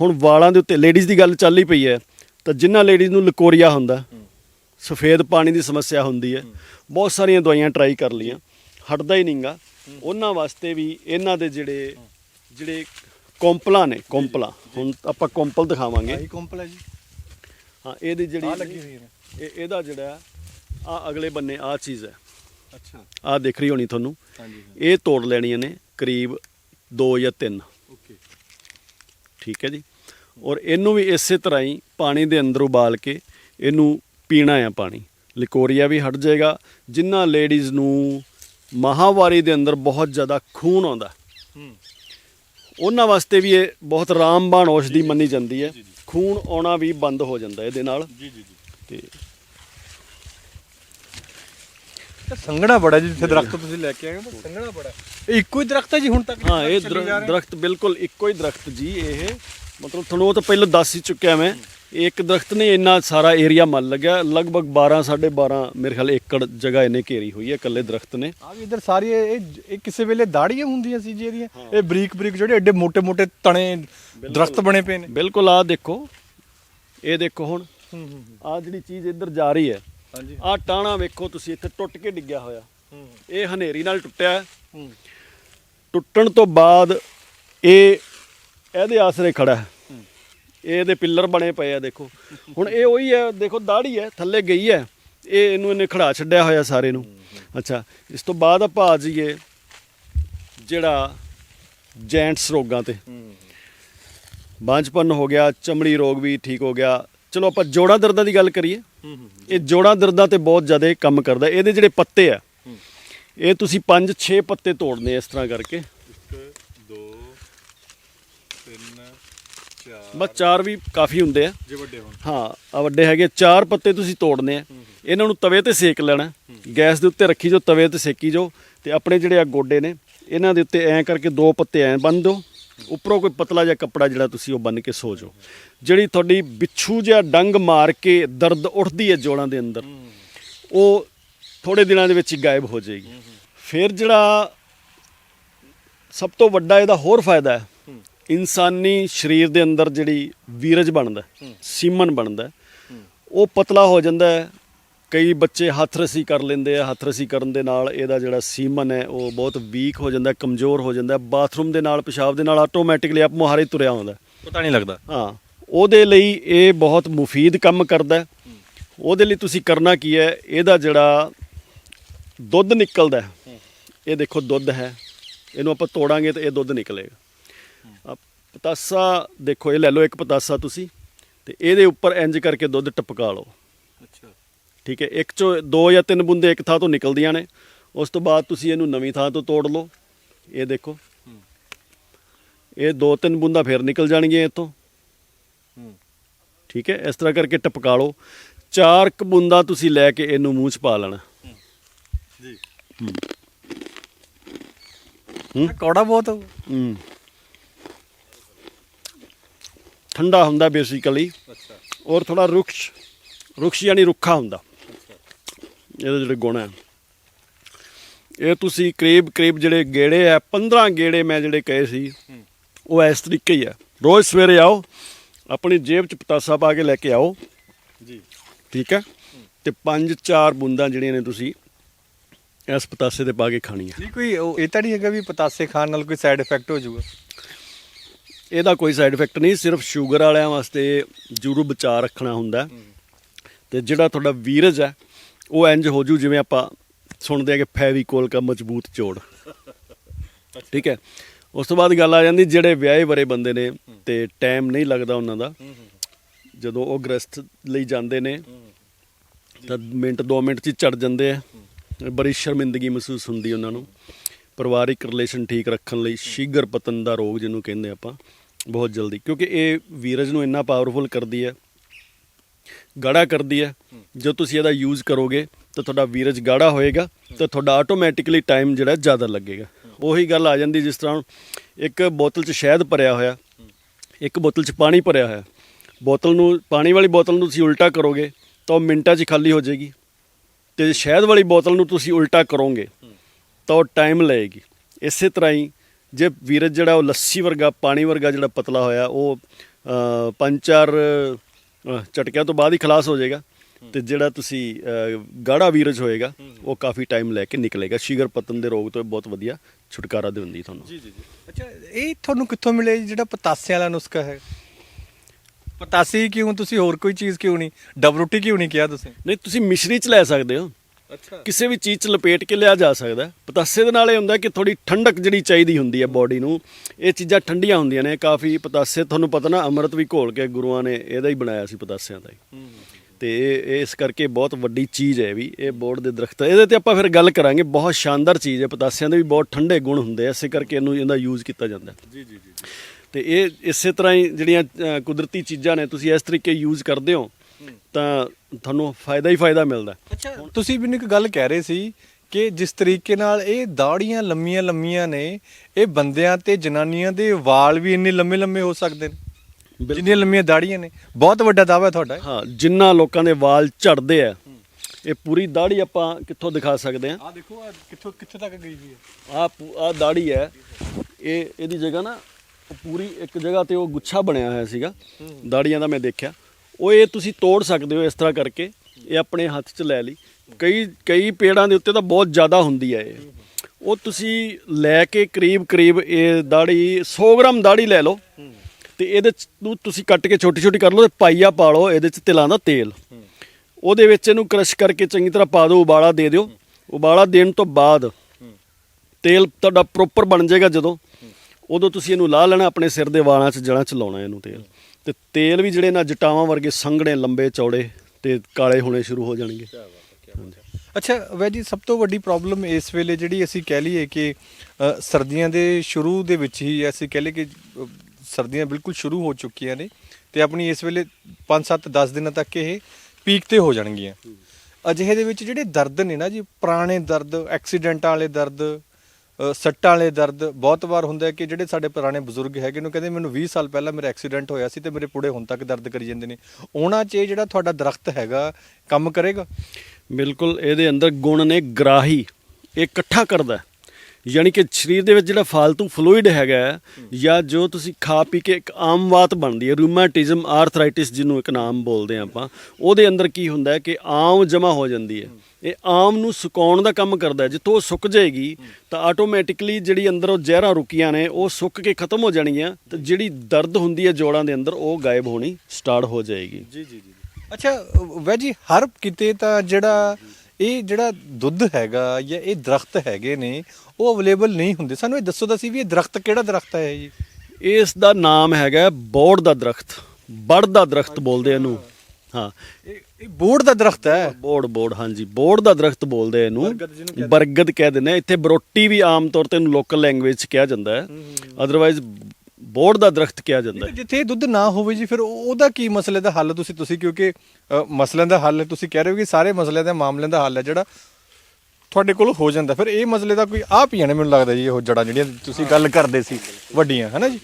ਹੁਣ ਵਾਲਾਂ ਦੇ ਉੱਤੇ ਲੇਡੀਜ਼ ਦੀ ਗੱਲ ਚੱਲ ਹੀ ਪਈ ਹੈ ਤਾਂ ਜਿਨ੍ਹਾਂ ਲੇਡੀਜ਼ ਨੂੰ ਲਕੋਰੀਆ ਹੁੰਦਾ ਸਫੇਦ ਪਾਣੀ ਦੀ ਸਮੱਸਿਆ ਹੁੰਦੀ ਹੈ ਬਹੁਤ ਸਾਰੀਆਂ ਦਵਾਈਆਂ ਟਰਾਈ ਕਰ ਲਈਆਂ। ਹਟਦਾ ਹੀ ਨਹੀਂਗਾ। ਉਹਨਾਂ ਵਾਸਤੇ ਵੀ ਇਹਨਾਂ ਦੇ ਜਿਹੜੇ ਜਿਹੜੇ ਕੰਪਲਾਂ ਨੇ ਕੰਪਲਾਂ ਹੁਣ ਆਪਾਂ ਕੰਪਲ ਦਿਖਾਵਾਂਗੇ। ਆਹੀ ਕੰਪਲ ਹੈ ਜੀ। ਹਾਂ ਇਹਦੀ ਜਿਹੜੀ ਆਹ ਲੱਗੀ ਹੋਈ ਹੈ। ਇਹ ਇਹਦਾ ਜਿਹੜਾ ਆ ਅਗਲੇ ਬੰਨੇ ਆ ਚੀਜ਼ ਹੈ। ਅੱਛਾ। ਆ ਦਿਖ ਰਹੀ ਹੋਣੀ ਤੁਹਾਨੂੰ। ਹਾਂਜੀ ਇਹ ਤੋੜ ਲੈਣੀਆਂ ਨੇ ਕਰੀਬ 2 ਜਾਂ 3 ਓਕੇ। ਠੀਕ ਹੈ ਜੀ। ਔਰ ਇਹਨੂੰ ਵੀ ਇਸੇ ਤਰ੍ਹਾਂ ਹੀ ਪਾਣੀ ਦੇ ਅੰਦਰ ਉਬਾਲ ਕੇ ਇਹਨੂੰ ਪੀਣਾ ਹੈ ਪਾਣੀ। ਲਿਕੋਰੀਆ ਵੀ ਹਟ ਜਾਏਗਾ। ਜਿਨ੍ਹਾਂ ਲੇਡੀਜ਼ ਨੂੰ ਮਾਹਵਾਰੀ ਦੇ ਅੰਦਰ ਬਹੁਤ ਜ਼ਿਆਦਾ ਖੂਨ ਆਉਂਦਾ। ਹੂੰ। ਉਹਨਾਂ ਵਾਸਤੇ ਵੀ ਇਹ ਬਹੁਤ ਰਾਮਬਾਣ ਔਸ਼ਧੀ ਮੰਨੀ ਜਾਂਦੀ ਹੈ। ਖੂਨ ਆਉਣਾ ਵੀ ਬੰਦ ਹੋ ਜਾਂਦਾ ਇਹਦੇ ਨਾਲ। ਜੀ ਜੀ ਜੀ। ਤੇ ਇਹ ਸੰਘਣਾ ਬੜਾ ਜੀ ਜਿੱਥੇ ਦਰਖਤ ਤੁਸੀਂ ਲੈ ਕੇ ਆਏ ਹੋ ਸੰਘਣਾ ਬੜਾ। ਇਹ ਇੱਕੋ ਹੀ ਦਰਖਤ ਹੈ ਜੀ ਹੁਣ ਤੱਕ ਹਾਂ ਇਹ ਦਰਖਤ ਬਿਲਕੁਲ ਇੱਕੋ ਹੀ ਦਰਖਤ ਜੀ ਇਹ। ਮਤਲਬ ਤੁਹਾਨੂੰ ਉਹ ਤਾਂ ਪਹਿਲਾਂ ਦੱਸ ਹੀ ਚੁੱਕਿਆ ਮੈਂ। ਇੱਕ ਦਰਖਤ ਨੇ ਇੰਨਾ ਸਾਰਾ ਏਰੀਆ ਮੱਲ ਲਗਿਆ। ਲਗਭਗ 12 12.5 ਮੇਰੇ ਖਿਆਲ ਏਕੜ ਜਗ੍ਹਾ ਇਹਨੇ ਘੇਰੀ ਹੋਈ ਹੈ ਇਕੱਲੇ ਦਰਖਤ ਨੇ। ਆ ਵੀ ਇਧਰ ਸਾਰੀ ਇਹ ਇਹ ਕਿਸੇ ਵੇਲੇ ਦਾੜੀਆਂ ਹੁੰਦੀਆਂ ਸੀ ਜੀ ਇਹਦੀਆਂ। ਇਹ ਬਰੀਕ ਬਰੀਕ ਜਿਹੜੇ ਐਡੇ ਮੋਟੇ ਮੋਟੇ ਤਣੇ ਦਰਖਤ ਬਣੇ ਪਏ ਨੇ। ਬਿਲਕੁਲ ਆ ਦੇਖੋ। ਇਹ ਦੇਖੋ ਹੁਣ। ਆ ਜਿਹੜੀ ਚੀਜ਼ ਇੱਧਰ ਜਾ ਰਹੀ ਹੈ ਹਾਂਜੀ। ਆ ਟਾਣਾ ਵੇਖੋ ਤੁਸੀਂ ਇੱਥੇ ਟੁੱਟ ਕੇ ਡਿੱਗਿਆ ਹੋਇਆ। ਹੂੰ। ਇਹ ਹਨੇਰੀ ਨਾਲ ਟੁੱਟਿਆ ਹੈ। ਹੂੰ। ਟੁੱਟਣ ਤੋਂ ਬਾਅਦ ਇਹ ਇਹਦੇ ਆਸਰੇ ਖੜਾ ਹੈ। ਇਹ ਇਹਦੇ ਪਿੱਲਰ ਬਣੇ ਪਏ ਆ ਦੇਖੋ। ਹੁਣ ਇਹ ਉਹੀ ਹੈ ਦੇਖੋ ਦਾੜੀ ਹੈ ਥੱਲੇ ਗਈ ਹੈ। ਇਹ ਇਹਨੂੰ ਇਹਨੇ ਖੜਾ ਛੱਡਿਆ ਹੋਇਆ ਸਾਰੇ ਨੂੰ। ਅੱਛਾ ਇਸ ਤੋਂ ਬਾਅਦ ਆਪਾਂ ਆ ਜਾਈਏ ਜਿਹੜਾ ਜੈਂਟਸ ਰੋਗਾਂ ਤੇ। ਹੂੰ। ਬਾਂਝਪਨ ਹੋ ਗਿਆ ਚਮੜੀ ਰੋਗ ਵੀ ਠੀਕ ਹੋ ਗਿਆ। ਚਲੋ ਆਪਾਂ ਜੋੜਾਂ ਦਰਦਾਂ ਦੀ ਗੱਲ ਕਰੀਏ। ਇਹ ਜੋੜਾਂ ਦਰਦਾਂ ਤੇ ਬਹੁਤ ਜ਼ਿਆਦਾ ਕੰਮ ਕਰਦਾ। ਇਹਦੇ ਜਿਹੜੇ ਪੱਤੇ ਆ ਇਹ ਤੁਸੀਂ 5-6 ਪੱਤੇ ਤੋੜਨੇ ਇਸ ਤਰ੍ਹਾਂ ਕਰਕੇ। 1 2 3 4 ਬਸ ਚਾਰ ਵੀ ਕਾਫੀ ਹੁੰਦੇ ਆ। ਜੇ ਵੱਡੇ ਹੋਣ। ਹਾਂ ਆ ਵੱਡੇ ਹੈਗੇ ਚਾਰ ਪੱਤੇ ਤੁਸੀਂ ਤੋੜਨੇ ਆ। ਇਹਨਾਂ ਨੂੰ ਤਵੇ ਤੇ ਸੇਕ ਲੈਣਾ। ਗੈਸ ਦੇ ਉੱਤੇ ਰੱਖੀ ਜੋ ਤਵੇ ਤੇ ਸੇਕੀ ਜੋ ਤੇ ਆਪਣੇ ਜਿਹੜੇ ਆ ਗੋਡੇ ਨੇ ਇਹਨਾਂ ਦੇ ਉੱਤੇ ਐਂ ਕਰਕੇ ਦੋ ਪੱਤੇ ਐਂ ਬੰਨ ਦਿਓ। ਉੱਪਰੋਂ ਕੋਈ ਪਤਲਾ ਜਿਹਾ ਕੱਪੜਾ ਜਿਹੜਾ ਤੁਸੀਂ ਉਹ ਬੰਨ ਕੇ ਸੋ ਜਾਓ। ਜਿਹੜੀ ਤੁਹਾਡੀ ਬਿੱਛੂ ਜਿਹਾ ਡੰਗ ਮਾਰ ਕੇ ਦਰਦ ਉੱਠਦੀ ਹੈ ਜੋੜਾਂ ਦੇ ਅੰਦਰ, ਉਹ ਥੋੜੇ ਦਿਨਾਂ ਦੇ ਵਿੱਚ ਹੀ ਗਾਇਬ ਹੋ ਜਾਏਗੀ। ਫਿਰ ਜਿਹੜਾ ਸਭ ਤੋਂ ਵੱਡਾ ਇਹਦਾ ਹੋਰ ਫਾਇਦਾ ਹੈ, ਇਨਸਾਨੀ ਸਰੀਰ ਦੇ ਅੰਦਰ ਜਿਹੜੀ ਵੀਰਜ ਬਣਦਾ ਸੀਮਨ ਬਣਦਾ ਉਹ ਪਤਲਾ ਹੋ ਜਾਂਦਾ ਕਈ ਬੱਚੇ ਹੱਥ ਰਸੀ ਕਰ ਲੈਂਦੇ ਆ ਹੱਥ ਰਸੀ ਕਰਨ ਦੇ ਨਾਲ ਇਹਦਾ ਜਿਹੜਾ ਸੀਮਨ ਹੈ ਉਹ ਬਹੁਤ ਵੀਕ ਹੋ ਜਾਂਦਾ ਕਮਜ਼ੋਰ ਹੋ ਜਾਂਦਾ। ਬਾਥਰੂਮ ਦੇ ਨਾਲ ਪਿਸ਼ਾਬ ਦੇ ਨਾਲ ਆਟੋਮੈਟਿਕਲੀ ਆਪ ਮੁਹਾਰੇ ਤੁਰਿਆ ਆਉਂਦਾ ਹੈ। ਪਤਾ ਨਹੀਂ ਲੱਗਦਾ ਹਾਂ ਉਹਦੇ ਲਈ ਇਹ ਬਹੁਤ ਮੁਫੀਦ ਕੰਮ ਕਰਦਾ ਉਹਦੇ ਲਈ ਤੁਸੀਂ ਕਰਨਾ ਕੀ ਹੈ ਇਹਦਾ ਜਿਹੜਾ ਦੁੱਧ ਨਿਕਲਦਾ ਇਹ ਦੇਖੋ ਦੁੱਧ ਹੈ ਇਹਨੂੰ ਆਪਾਂ ਤੋੜਾਂਗੇ ਤਾਂ ਇਹ ਦੁੱਧ ਨਿਕਲੇਗਾ ਪਤਾਸਾ ਦੇਖੋ ਇਹ ਲੈ ਲਓ ਇੱਕ ਪਤਾਸਾ ਤੁਸੀਂ ਤੇ ਇਹਦੇ ਉੱਪਰ ਇੰਜ ਕਰਕੇ ਦੁੱਧ ਟਪਕਾ ਲਓ ਅੱਛਾ ਠੀਕ ਹੈ ਇੱਕ ਚੋਂ ਦੋ ਜਾਂ ਤਿੰਨ ਬੂੰਦੇ ਇੱਕ ਥਾਂ ਤੋਂ ਨਿਕਲਦੀਆਂ ਨੇ। ਉਸ ਤੋਂ ਬਾਅਦ ਤੁਸੀਂ ਇਹਨੂੰ ਨਵੀਂ ਥਾਂ ਤੋਂ ਤੋੜ ਲਓ। ਇਹ ਦੇਖੋ। ਇਹ ਦੋ ਤਿੰਨ ਬੂੰਦਾਂ ਫਿਰ ਨਿਕਲ ਜਾਣਗੀਆਂ ਇੱਥੋਂ। ਠੀਕ ਹੈ ਇਸ ਤਰ੍ਹਾਂ ਕਰਕੇ ਟਪਕਾ ਲਓ। ਚਾਰ ਕੁ ਬੂੰਦਾਂ ਤੁਸੀਂ ਲੈ ਕੇ ਇਹਨੂੰ ਮੂੰਹ 'ਚ ਪਾ ਲੈਣਾ। ਜੀ। ਹੂੰ। ਕੌੜਾ ਬਹੁਤ। ਹੂੰ। ਠੰਡਾ ਹੁੰਦਾ ਬੇਸਿਕਲੀ। ਅੱਛਾ। ਔਰ ਥੋੜਾ ਰੁਕਸ਼ ਰੁਕਸ਼ ਯਾਨੀ ਰੁੱਖਾ ਹੁੰਦਾ। ਇਹਦੇ ਜਿਹੜੇ ਗੁਣ ਹੈ। ਇਹ ਤੁਸੀਂ ਕਰੀਬ ਕਰੀਬ ਜਿਹੜੇ ਗੇੜੇ ਆ 15 ਗੇੜੇ ਮੈਂ ਜਿਹੜੇ ਕਹੇ ਸੀ ਉਹ ਇਸ ਤਰੀਕੇ ਹੀ ਆ ਰੋਜ਼ ਸਵੇਰੇ ਆਓ ਆਪਣੀ ਜੇਬ 'ਚ ਪਤਾਸਾ ਪਾ ਕੇ ਲੈ ਕੇ ਆਓ। ਜੀ। ਠੀਕ ਹੈ? ਤੇ ਪੰਜ ਚਾਰ ਬੂੰਦਾਂ ਜਿਹੜੀਆਂ ਨੇ ਤੁਸੀਂ ਇਸ ਪਤਾਸੇ ਤੇ ਪਾ ਕੇ ਖਾਣੀ ਹੈ ਨਹੀਂ ਕੋਈ ਉਹ ਇਹ ਤਾਂ ਨਹੀਂ ਹੈਗਾ ਵੀ ਪਤਾਸੇ ਖਾਣ ਨਾਲ ਕੋਈ ਸਾਈਡ ਇਫੈਕਟ ਹੋ ਜਾਊਗਾ। ਇਹਦਾ ਕੋਈ ਸਾਈਡ ਇਫੈਕਟ ਨਹੀਂ ਸਿਰਫ ਸ਼ੂਗਰ ਵਾਲਿਆਂ ਵਾਸਤੇ ਜ਼ਰੂਰ ਬਚਾ ਰੱਖਣਾ ਹੁੰਦਾ। ਤੇ ਜਿਹੜਾ ਤੁਹਾਡਾ ਵੀਰਜ ਹੈ ਉਹ ਇੰਜ ਹੋ ਜੂ ਜਿਵੇਂ ਆਪਾਂ ਸੁਣਦੇ ਆ ਕਿ ਫੈਵੀਕੋਲ ਕਾ ਮਜ਼ਬੂਤ ਜੋੜ ਠੀਕ ਹੈ? ਉਸ ਤੋਂ ਬਾਅਦ ਗੱਲ ਆ ਜਾਂਦੀ ਜਿਹੜੇ ਵਿਆਹੇ ਬਰੇ ਬੰਦੇ ਨੇ ਤੇ ਟਾਈਮ ਨਹੀਂ ਲੱਗਦਾ ਉਹਨਾਂ ਦਾ। ਜਦੋਂ ਉਹ ਗ੍ਰਸਥ ਲਈ ਜਾਂਦੇ ਨੇ ਤਾਂ ਮਿੰਟ 2 ਮਿੰਟ 'ਚ ਚੜ ਜਾਂਦੇ ਆ। ਬੜੀ ਸ਼ਰਮਿੰਦਗੀ ਮਹਿਸੂਸ ਹੁੰਦੀ ਉਹਨਾਂ ਨੂੰ। ਪਰਿਵਾਰਿਕ ਰਿਲੇਸ਼ਨ ਠੀਕ ਰੱਖਣ ਲਈ ਸ਼ੀਗਰ ਪਤਨ ਦਾ ਰੋਗ ਜਿਹਨੂੰ ਕਹਿੰਦੇ ਆਪਾਂ ਬਹੁਤ ਜਲਦੀ। ਕਿਉਂਕਿ ਇਹ ਵੀਰਜ ਨੂੰ ਇੰਨਾ ਪਾਵਰਫੁਲ ਕਰਦੀ ਹੈ ਗਾੜਾ ਕਰਦੀ ਹੈ। ਜੋ ਤੁਸੀਂ ਇਹਦਾ ਯੂਜ਼ ਕਰੋਗੇ, ਤਾਂ ਤੁਹਾਡਾ ਵੀਰਜ ਗਾੜਾ ਹੋਏਗਾ, ਤਾਂ ਤੁਹਾਡਾ ਆਟੋਮੈਟਿਕਲੀ ਟਾਈਮ ਜਿਹੜਾ ਜ਼ਿਆਦਾ ਲੱਗੇਗਾ। ਉਹੀ ਗੱਲ ਆ ਜਾਂਦੀ ਜਿਸ ਤਰ੍ਹਾਂ ਇੱਕ ਬੋਤਲ 'ਚ ਸ਼ਹਿਦ ਭਰਿਆ ਹੋਇਆ, ਇੱਕ ਬੋਤਲ 'ਚ ਪਾਣੀ ਭਰਿਆ ਹੋਇਆ। ਬੋਤਲ ਨੂੰ, ਪਾਣੀ ਵਾਲੀ ਬੋਤਲ ਨੂੰ ਤੁਸੀਂ ਉਲਟਾ ਕਰੋਗੇ, ਤਾਂ ਉਹ ਮਿੰਟਾਂ 'ਚ ਖਾਲੀ ਹੋ ਜਾਏਗੀ। ਤੇ ਸ਼ਹਿਦ ਵਾਲੀ ਬੋਤਲ ਨੂੰ ਤੁਸੀਂ ਉਲਟਾ ਕਰੋਗੇ, ਤਾਂ ਉਹ ਟਾਈਮ ਲਏਗੀ। ਇਸੇ ਤਰ੍ਹਾਂ ਹੀ ਜੇ ਵੀਰਜ ਜਿਹੜਾ ਉਹ ਲੱਸੀ ਵਰਗਾ, ਪਾਣੀ ਵਰਗਾ ਜਿਹੜਾ ਪਤਲਾ ਹੋਇਆ, ਉਹ ਪੰਜ ਚਾਰ ਅ, ਝਟਕਿਆਂ ਤੋਂ ਬਾਅਦ ਹੀ ਖਲਾਸ ਹੋ ਜਾਏਗਾ ਤੇ ਜਿਹੜਾ ਤੁਸੀਂ ਗਾੜਾ ਵੀਰਜ ਹੋਏਗਾ ਉਹ ਕਾਫੀ ਟਾਈਮ ਲੈ ਕੇ ਨਿਕਲੇਗਾ। ਸ਼ੂਗਰ ਪਤਨ ਦੇ ਰੋਗ ਤੋਂ ਬਹੁਤ ਵਧੀਆ ਛੁਟਕਾਰਾ ਦਿੰਦੀ ਤੁਹਾਨੂੰ। ਜੀ ਜੀ ਜੀ। ਅੱਛਾ ਇਹ ਤੁਹਾਨੂੰ ਕਿੱਥੋਂ ਮਿਲਿਆ ਜੀ? ਜਿਹੜਾ ਪਤਾਸੇ ਵਾਲਾ ਨੁਸਖਾ ਹੈ? ਪਤਾਸੇ ਕਿਉਂ? ਤੁਸੀਂ ਹੋਰ ਕੋਈ ਚੀਜ਼ ਕਿਉਂ ਨਹੀਂ? ਡਬ ਰੋਟੀ ਕਿਉਂ ਨਹੀਂ ਕਿਹਾ ਤੁਸੀਂ? ਨਹੀਂ ਤੁਸੀਂ ਮਿਸ਼ਰੀ ਚ ਲੈ ਸਕਦੇ ਹੋ। ਕਿਸੇ ਵੀ ਚੀਜ਼ ਚ ਲਪੇਟ ਕੇ ਲਿਆ ਜਾ ਸਕਦਾ। ਪਤਾਸੇ ਦੇ ਨਾਲ ਇਹ ਹੁੰਦਾ ਕਿ ਥੋੜੀ ਠੰਡਕ ਜਿਹੜੀ ਚਾਹੀਦੀ ਹੁੰਦੀ ਹੈ ਬਾਡੀ ਨੂੰ ਇਹ ਚੀਜ਼ਾਂ ਠੰਡੀਆਂ ਹੁੰਦੀਆਂ ਨੇ ਕਾਫੀ ਪਤਾਸੇ ਤੁਹਾਨੂੰ ਪਤਾ ਨਾ ਅੰਮ੍ਰਿਤ ਵੀ ਘੋਲ ਕੇ ਗੁਰੂਆਂ ਨੇ ਇਹਦਾ ਹੀ ਬਣਾਇਆ ਸੀ ਪਤਾਸਿਆਂ ਦਾ ਹੀ ਤੇ ਇਹ ਇਸ ਕਰਕੇ ਬਹੁਤ ਵੱਡੀ ਚੀਜ਼ ਹੈ ਵੀ ਇਹ ਬੋਰਡ ਦੇ ਦਰਖਤ। ਇਹਦੇ ਤੇ ਆਪਾਂ ਫਿਰ ਗੱਲ ਕਰਾਂਗੇ ਬਹੁਤ ਸ਼ਾਨਦਾਰ ਚੀਜ਼ ਹੈ ਪਤਾਸਿਆਂ ਦੇ ਵੀ ਬਹੁਤ ਠੰਡੇ ਗੁਣ ਹੁੰਦੇ ਆ ਇਸੇ ਕਰਕੇ ਇਹਨੂੰ ਇਹਦਾ ਯੂਜ਼ ਕੀਤਾ ਜਾਂਦਾ। ਜੀ ਜੀ ਜੀ ਤੇ ਇਹ ਇਸੇ ਤਰ੍ਹਾਂ ਹੀ ਜਿਹੜੀਆਂ ਕੁਦਰਤੀ ਚੀਜ਼ਾਂ ਨੇ ਤੁਸੀਂ ਇਸ ਤਰੀਕੇ ਯੂਜ਼ ਕਰਦੇ ਹੋ ਤਾਂ ਤੁਹਾਨੂੰ ਫਾਇਦਾ ਹੀ ਫਾਇਦਾ ਮਿਲਦਾ। ਅੱਛਾ। ਤੁਸੀਂ ਮੈਨੂੰ ਇੱਕ ਗੱਲ ਕਹਿ ਰਹੇ ਸੀ ਕਿ ਜਿਸ ਤਰੀਕੇ ਨਾਲ ਇਹ ਦਾੜੀਆਂ ਲੰਮੀਆਂ ਲੰਮੀਆਂ ਨੇ ਇਹ ਬੰਦਿਆਂ ਤੇ ਜਨਾਨੀਆਂ ਦੇ ਵਾਲ ਵੀ ਇੰਨੇ ਲੰਮੇ ਲੰਮੇ ਹੋ ਸਕਦੇ ਨੇ। ਜਿੰਨੀਆਂ ਲੰਮੀਆਂ ਦਾੜੀਆਂ ਨੇ। ਬਹੁਤ ਵੱਡਾ ਦਾਅਵਾ ਹੈ ਤੁਹਾਡਾ। ਹਾਂ ਜਿੰਨਾ ਲੋਕਾਂ ਦੇ ਵਾਲ ਝੜਦੇ ਆ ਇਹ ਪੂਰੀ ਦਾੜੀ ਆਪਾਂ ਕਿੱਥੋਂ ਦਿਖਾ ਸਕਦੇ ਆ ਆ ਦੇਖੋ ਆ ਕਿੱਥੋਂ ਕਿੱਥੇ ਤੱਕ ਗਈ ਹੋਈ ਹੈ। ਆ ਆ ਦਾੜੀ ਹੈ। ਇਹ ਇਹਦੀ ਜਗ੍ਹਾ ਨਾ ਪੂਰੀ ਇੱਕ ਜਗ੍ਹਾ ਤੇ ਉਹ ਗੁੱਛਾ ਬਣਿਆ ਹੋਇਆ ਸੀਗਾ। ਦਾੜੀਆਂ ਦਾ ਮੈਂ ਦੇਖਿਆ। ਉਹ ਇਹ ਤੁਸੀਂ ਤੋੜ ਸਕਦੇ ਹੋ ਇਸ ਤਰ੍ਹਾਂ ਕਰਕੇ, ਇਹ ਆਪਣੇ ਹੱਥ 'ਚ ਲੈ ਲਈ। ਕਈ ਕਈ ਪੇੜਾਂ ਦੇ ਉੱਤੇ ਤਾਂ ਬਹੁਤ ਜ਼ਿਆਦਾ ਹੁੰਦੀ ਹੈ ਇਹ। ਉਹ ਤੁਸੀਂ ਲੈ ਕੇ ਕਰੀਬ ਕਰੀਬ ਇਹ ਦਾੜੀ 100 ਗ੍ਰਾਮ ਦਾੜੀ ਲੈ ਲਓ। ਤੇ ਇਹਦੇ 'ਚ ਨੂੰ ਤੁਸੀਂ ਕੱਟ ਕੇ ਛੋਟੀ ਛੋਟੀ ਕਰ ਲਓ ਤੇ ਪਾਈਆ ਪਾ ਲਓ ਇਹਦੇ 'ਚ ਤਿਲਾਂ ਦਾ ਤੇਲ। ਉਹਦੇ ਵਿੱਚ ਇਹਨੂੰ ਕ੍ਰਸ਼ ਕਰਕੇ ਚੰਗੀ ਤਰ੍ਹਾਂ ਪਾ ਦਿਓ, ਉਬਾਲਾ ਦੇ ਦਿਓ। ਉਬਾਲਾ ਦੇਣ ਤੋਂ ਬਾਅਦ ਤੇਲ ਤੁਹਾਡਾ ਪ੍ਰੋਪਰ ਬਣ ਜਾਏਗਾ ਜਦੋਂ। ਉਦੋਂ ਤੁਸੀਂ ਇਹਨੂੰ ਲਾ ਲੈਣਾ, ਆਪਣੇ ਸਿਰ ਦੇ ਵਾਲਾਂ 'ਚ ਜੜਾਂ 'ਚ ਲਾਉਣਾ ਇਹਨੂੰ ਤੇਲ। ਤੇ ਤੇਲ ਵੀ ਜਿਹੜੇ ਨਾ ਜਟਾਵਾਂ ਵਰਗੇ ਸੰਘਣੇ ਲੰਬੇ ਚੌੜੇ ਤੇ ਕਾਲੇ ਹੋਣੇ ਸ਼ੁਰੂ ਹੋ ਜਾਣਗੇ। ਅੱਛਾ ਵੈ ਜੀ ਸਭ ਤੋਂ ਵੱਡੀ ਪ੍ਰੋਬਲਮ ਇਸ ਵੇਲੇ ਜਿਹੜੀ ਅਸੀਂ ਕਹਿ ਲਈਏ ਕਿ ਸਰਦੀਆਂ ਦੇ ਸ਼ੁਰੂ ਦੇ ਵਿੱਚ ਹੀ ਅਸੀਂ ਕਹਿ ਲਈਏ ਕਿ ਸਰਦੀਆਂ ਬਿਲਕੁਲ ਸ਼ੁਰੂ ਹੋ ਚੁੱਕੀਆਂ ਨੇ ਤੇ ਆਪਣੀ ਇਸ ਵੇਲੇ 5 7 10 ਦਿਨਾਂ ਤੱਕ ਇਹ ਪੀਕ ਤੇ ਹੋ ਜਾਣਗੀਆਂ। ਅਜਿਹੇ ਦੇ ਵਿੱਚ ਜਿਹੜੇ ਦਰਦ ਨੇ ਨਾ ਜੀ ਪੁਰਾਣੇ ਦਰਦ ਐਕਸੀਡੈਂਟਾਂ ਵਾਲੇ ਦਰਦ ਸੱਟਾਂ ਵਾਲੇ ਦਰਦ ਬਹੁਤ ਵਾਰ ਹੁੰਦਾ ਹੈ ਕਿ ਜਿਹੜੇ ਸਾਡੇ ਪੁਰਾਣੇ ਬਜ਼ੁਰਗ ਹੈਗੇ ਨੂੰ ਕਹਿੰਦੇ ਮੈਨੂੰ 20 ਸਾਲ ਪਹਿਲਾਂ ਮੇਰਾ ਐਕਸੀਡੈਂਟ ਹੋਇਆ ਸੀ ਤੇ ਮੇਰੇ ਪੁੜੇ ਹੁਣ ਤੱਕ ਦਰਦ ਕਰੀ ਜਾਂਦੇ ਨੇ। ਉਹਨਾਂ 'ਚ ਇਹ ਜਿਹੜਾ ਤੁਹਾਡਾ ਦਰਖਤ ਹੈਗਾ, ਕੰਮ ਕਰੇਗਾ? ਬਿਲਕੁਲ, ਇਹਦੇ ਅੰਦਰ ਗੁਣ ਨੇ ਗਰਾਹੀ। ਇਹ ਇਕੱਠਾ ਕਰਦਾ ਯਾਨੀ ਕਿ ਸਰੀਰ ਦੇ ਵਿੱਚ ਜਿਹੜਾ ਫालतू ਫਲੂਇਡ ਹੈਗਾ ਜਾਂ ਜੋ ਤੁਸੀਂ ਖਾ ਪੀ ਕੇ ਇੱਕ ਆਮ ਬਾਤ ਬਣਦੀ ਹੈ, ਰੂਮੈਟਿਜ਼ਮ, ਆਰਥਰਾਈਟਿਸ ਜਿਹਨੂੰ ਇੱਕ ਨਾਮ ਬੋਲਦੇ ਹਾਂ ਆਪਾਂ, ਉਹਦੇ ਅੰਦਰ ਕੀ ਹੁੰਦਾ ਹੈ ਕਿ ਆਮ ਜਮਾ ਹੋ ਜਾਂਦੀ ਹੈ। ਇਹ ਆਮ ਨੂੰ ਸੁਕਾਉਣ ਦਾ ਕੰਮ ਕਰਦਾ ਜਿੱਥੋਂ ਉਹ ਸੁੱਕ ਜਾਏਗੀ, ਤਾਂ ਆਟੋਮੈਟਿਕਲੀ ਜਿਹੜੀ ਅੰਦਰ ਉਹ ਜ਼ਹਿਰਾਂ ਰੁਕੀਆਂ ਨੇ, ਉਹ ਸੁੱਕ ਕੇ ਖਤਮ ਹੋ ਜਾਣਗੀਆਂ, ਤੇ ਜਿਹੜੀ ਦਰਦ ਹੁੰਦੀ ਹੈ ਜੋੜਾਂ ਦੇ ਅੰਦਰ, ਉਹ ਗਾਇਬ ਹੋਣੀ ਸਟਾਰਟ ਹੋ ਜਾਏਗੀ। ਜੀ ਜੀ ਜੀ। ਅੱਛਾ, ਵੈਜੀ ਹਰ ਕਿਤੇ ਤਾਂ ਜਿਹੜਾ ਇਹ ਜਿਹੜਾ ਦੁੱਧ ਹੈਗਾ ਜਾਂ ਇਹ ਦਰਖਤ ਹੈਗੇ ਨੇ ਉਹ ਅਵੇਲੇਬਲ ਨਹੀਂ ਹੁੰਦੇ। ਸਾਨੂੰ ਇਹ ਦੱਸੋ ਤਾਂ ਸੀ ਵੀ ਇਹ ਦਰਖਤ ਕਿਹੜਾ ਦਰਖਤ ਹੈ ਜੀ ਇਸ ਦਾ ਨਾਮ ਹੈਗਾ ਬੋੜ ਦਾ ਦਰਖਤ। ਬੜ ਦਾ ਦਰਖਤ ਬੋਲਦੇ ਇਹਨੂੰ। ਹਾਂ। ਇਹ ਇਹ ਬੋੜ ਦਾ ਦਰਖਤ ਹੈ? ਬੋੜ ਬੋੜ ਹਾਂਜੀ। ਬੋੜ ਦਾ ਦਰਖਤ ਬੋਲਦੇ ਇਹਨੂੰ। ਬਰਗਦ ਕਹਿ ਦਿੰਦੇ ਇੱਥੇ ਬਰੋਟੀ ਵੀ ਆਮ ਤੌਰ ਤੇ ਇਹਨੂੰ ਲੋਕਲ ਲੈਂਗੁਏਜ 'ਚ ਕਿਹਾ ਜਾਂਦਾ ਹੈ। ਅਦਰਵਾਈਜ਼ ਬੋੜ ਦਾ ਦਰਖਤ ਕਿਹਾ ਜਾਂਦਾ ਹੈ। ਜਿੱਥੇ ਇਹ ਦੁੱਧ ਨਾ ਹੋਵੇ ਜੀ ਫਿਰ ਉਹ- ਉਹਦਾ ਕੀ ਮਸਲੇ ਦਾ ਹੱਲ ਤੁਸੀਂ ਤੁਸੀਂ ਕਿਉਂਕਿ ਮਸਲਿਆਂ ਦਾ ਹੱਲ ਤੁਸੀਂ ਕਹਿ ਰਹੇ ਹੋ ਕਿ ਸਾਰੇ ਮਸਲਿਆਂ ਦੇ ਮਾਮਲਿਆਂ ਦਾ ਹੱਲ ਹੈ ਜਿਹੜਾ ਤੁਹਾਡੇ ਕੋਲ ਹੋ ਜਾਂਦਾ। ਫਿਰ ਇਹ ਮਸਲੇ ਦਾ ਕੋਈ ਆਪ ਹੀ ਨਾ ਮੈਨੂੰ ਲੱਗਦਾ ਜੀ ਉਹ ਜੜਾਂ ਜਿਹੜੀਆਂ ਤੁਸੀਂ ਗੱਲ ਕਰਦੇ ਸੀ ਵੱਡੀਆਂ ਹੈ ਨਾ ਜੀ?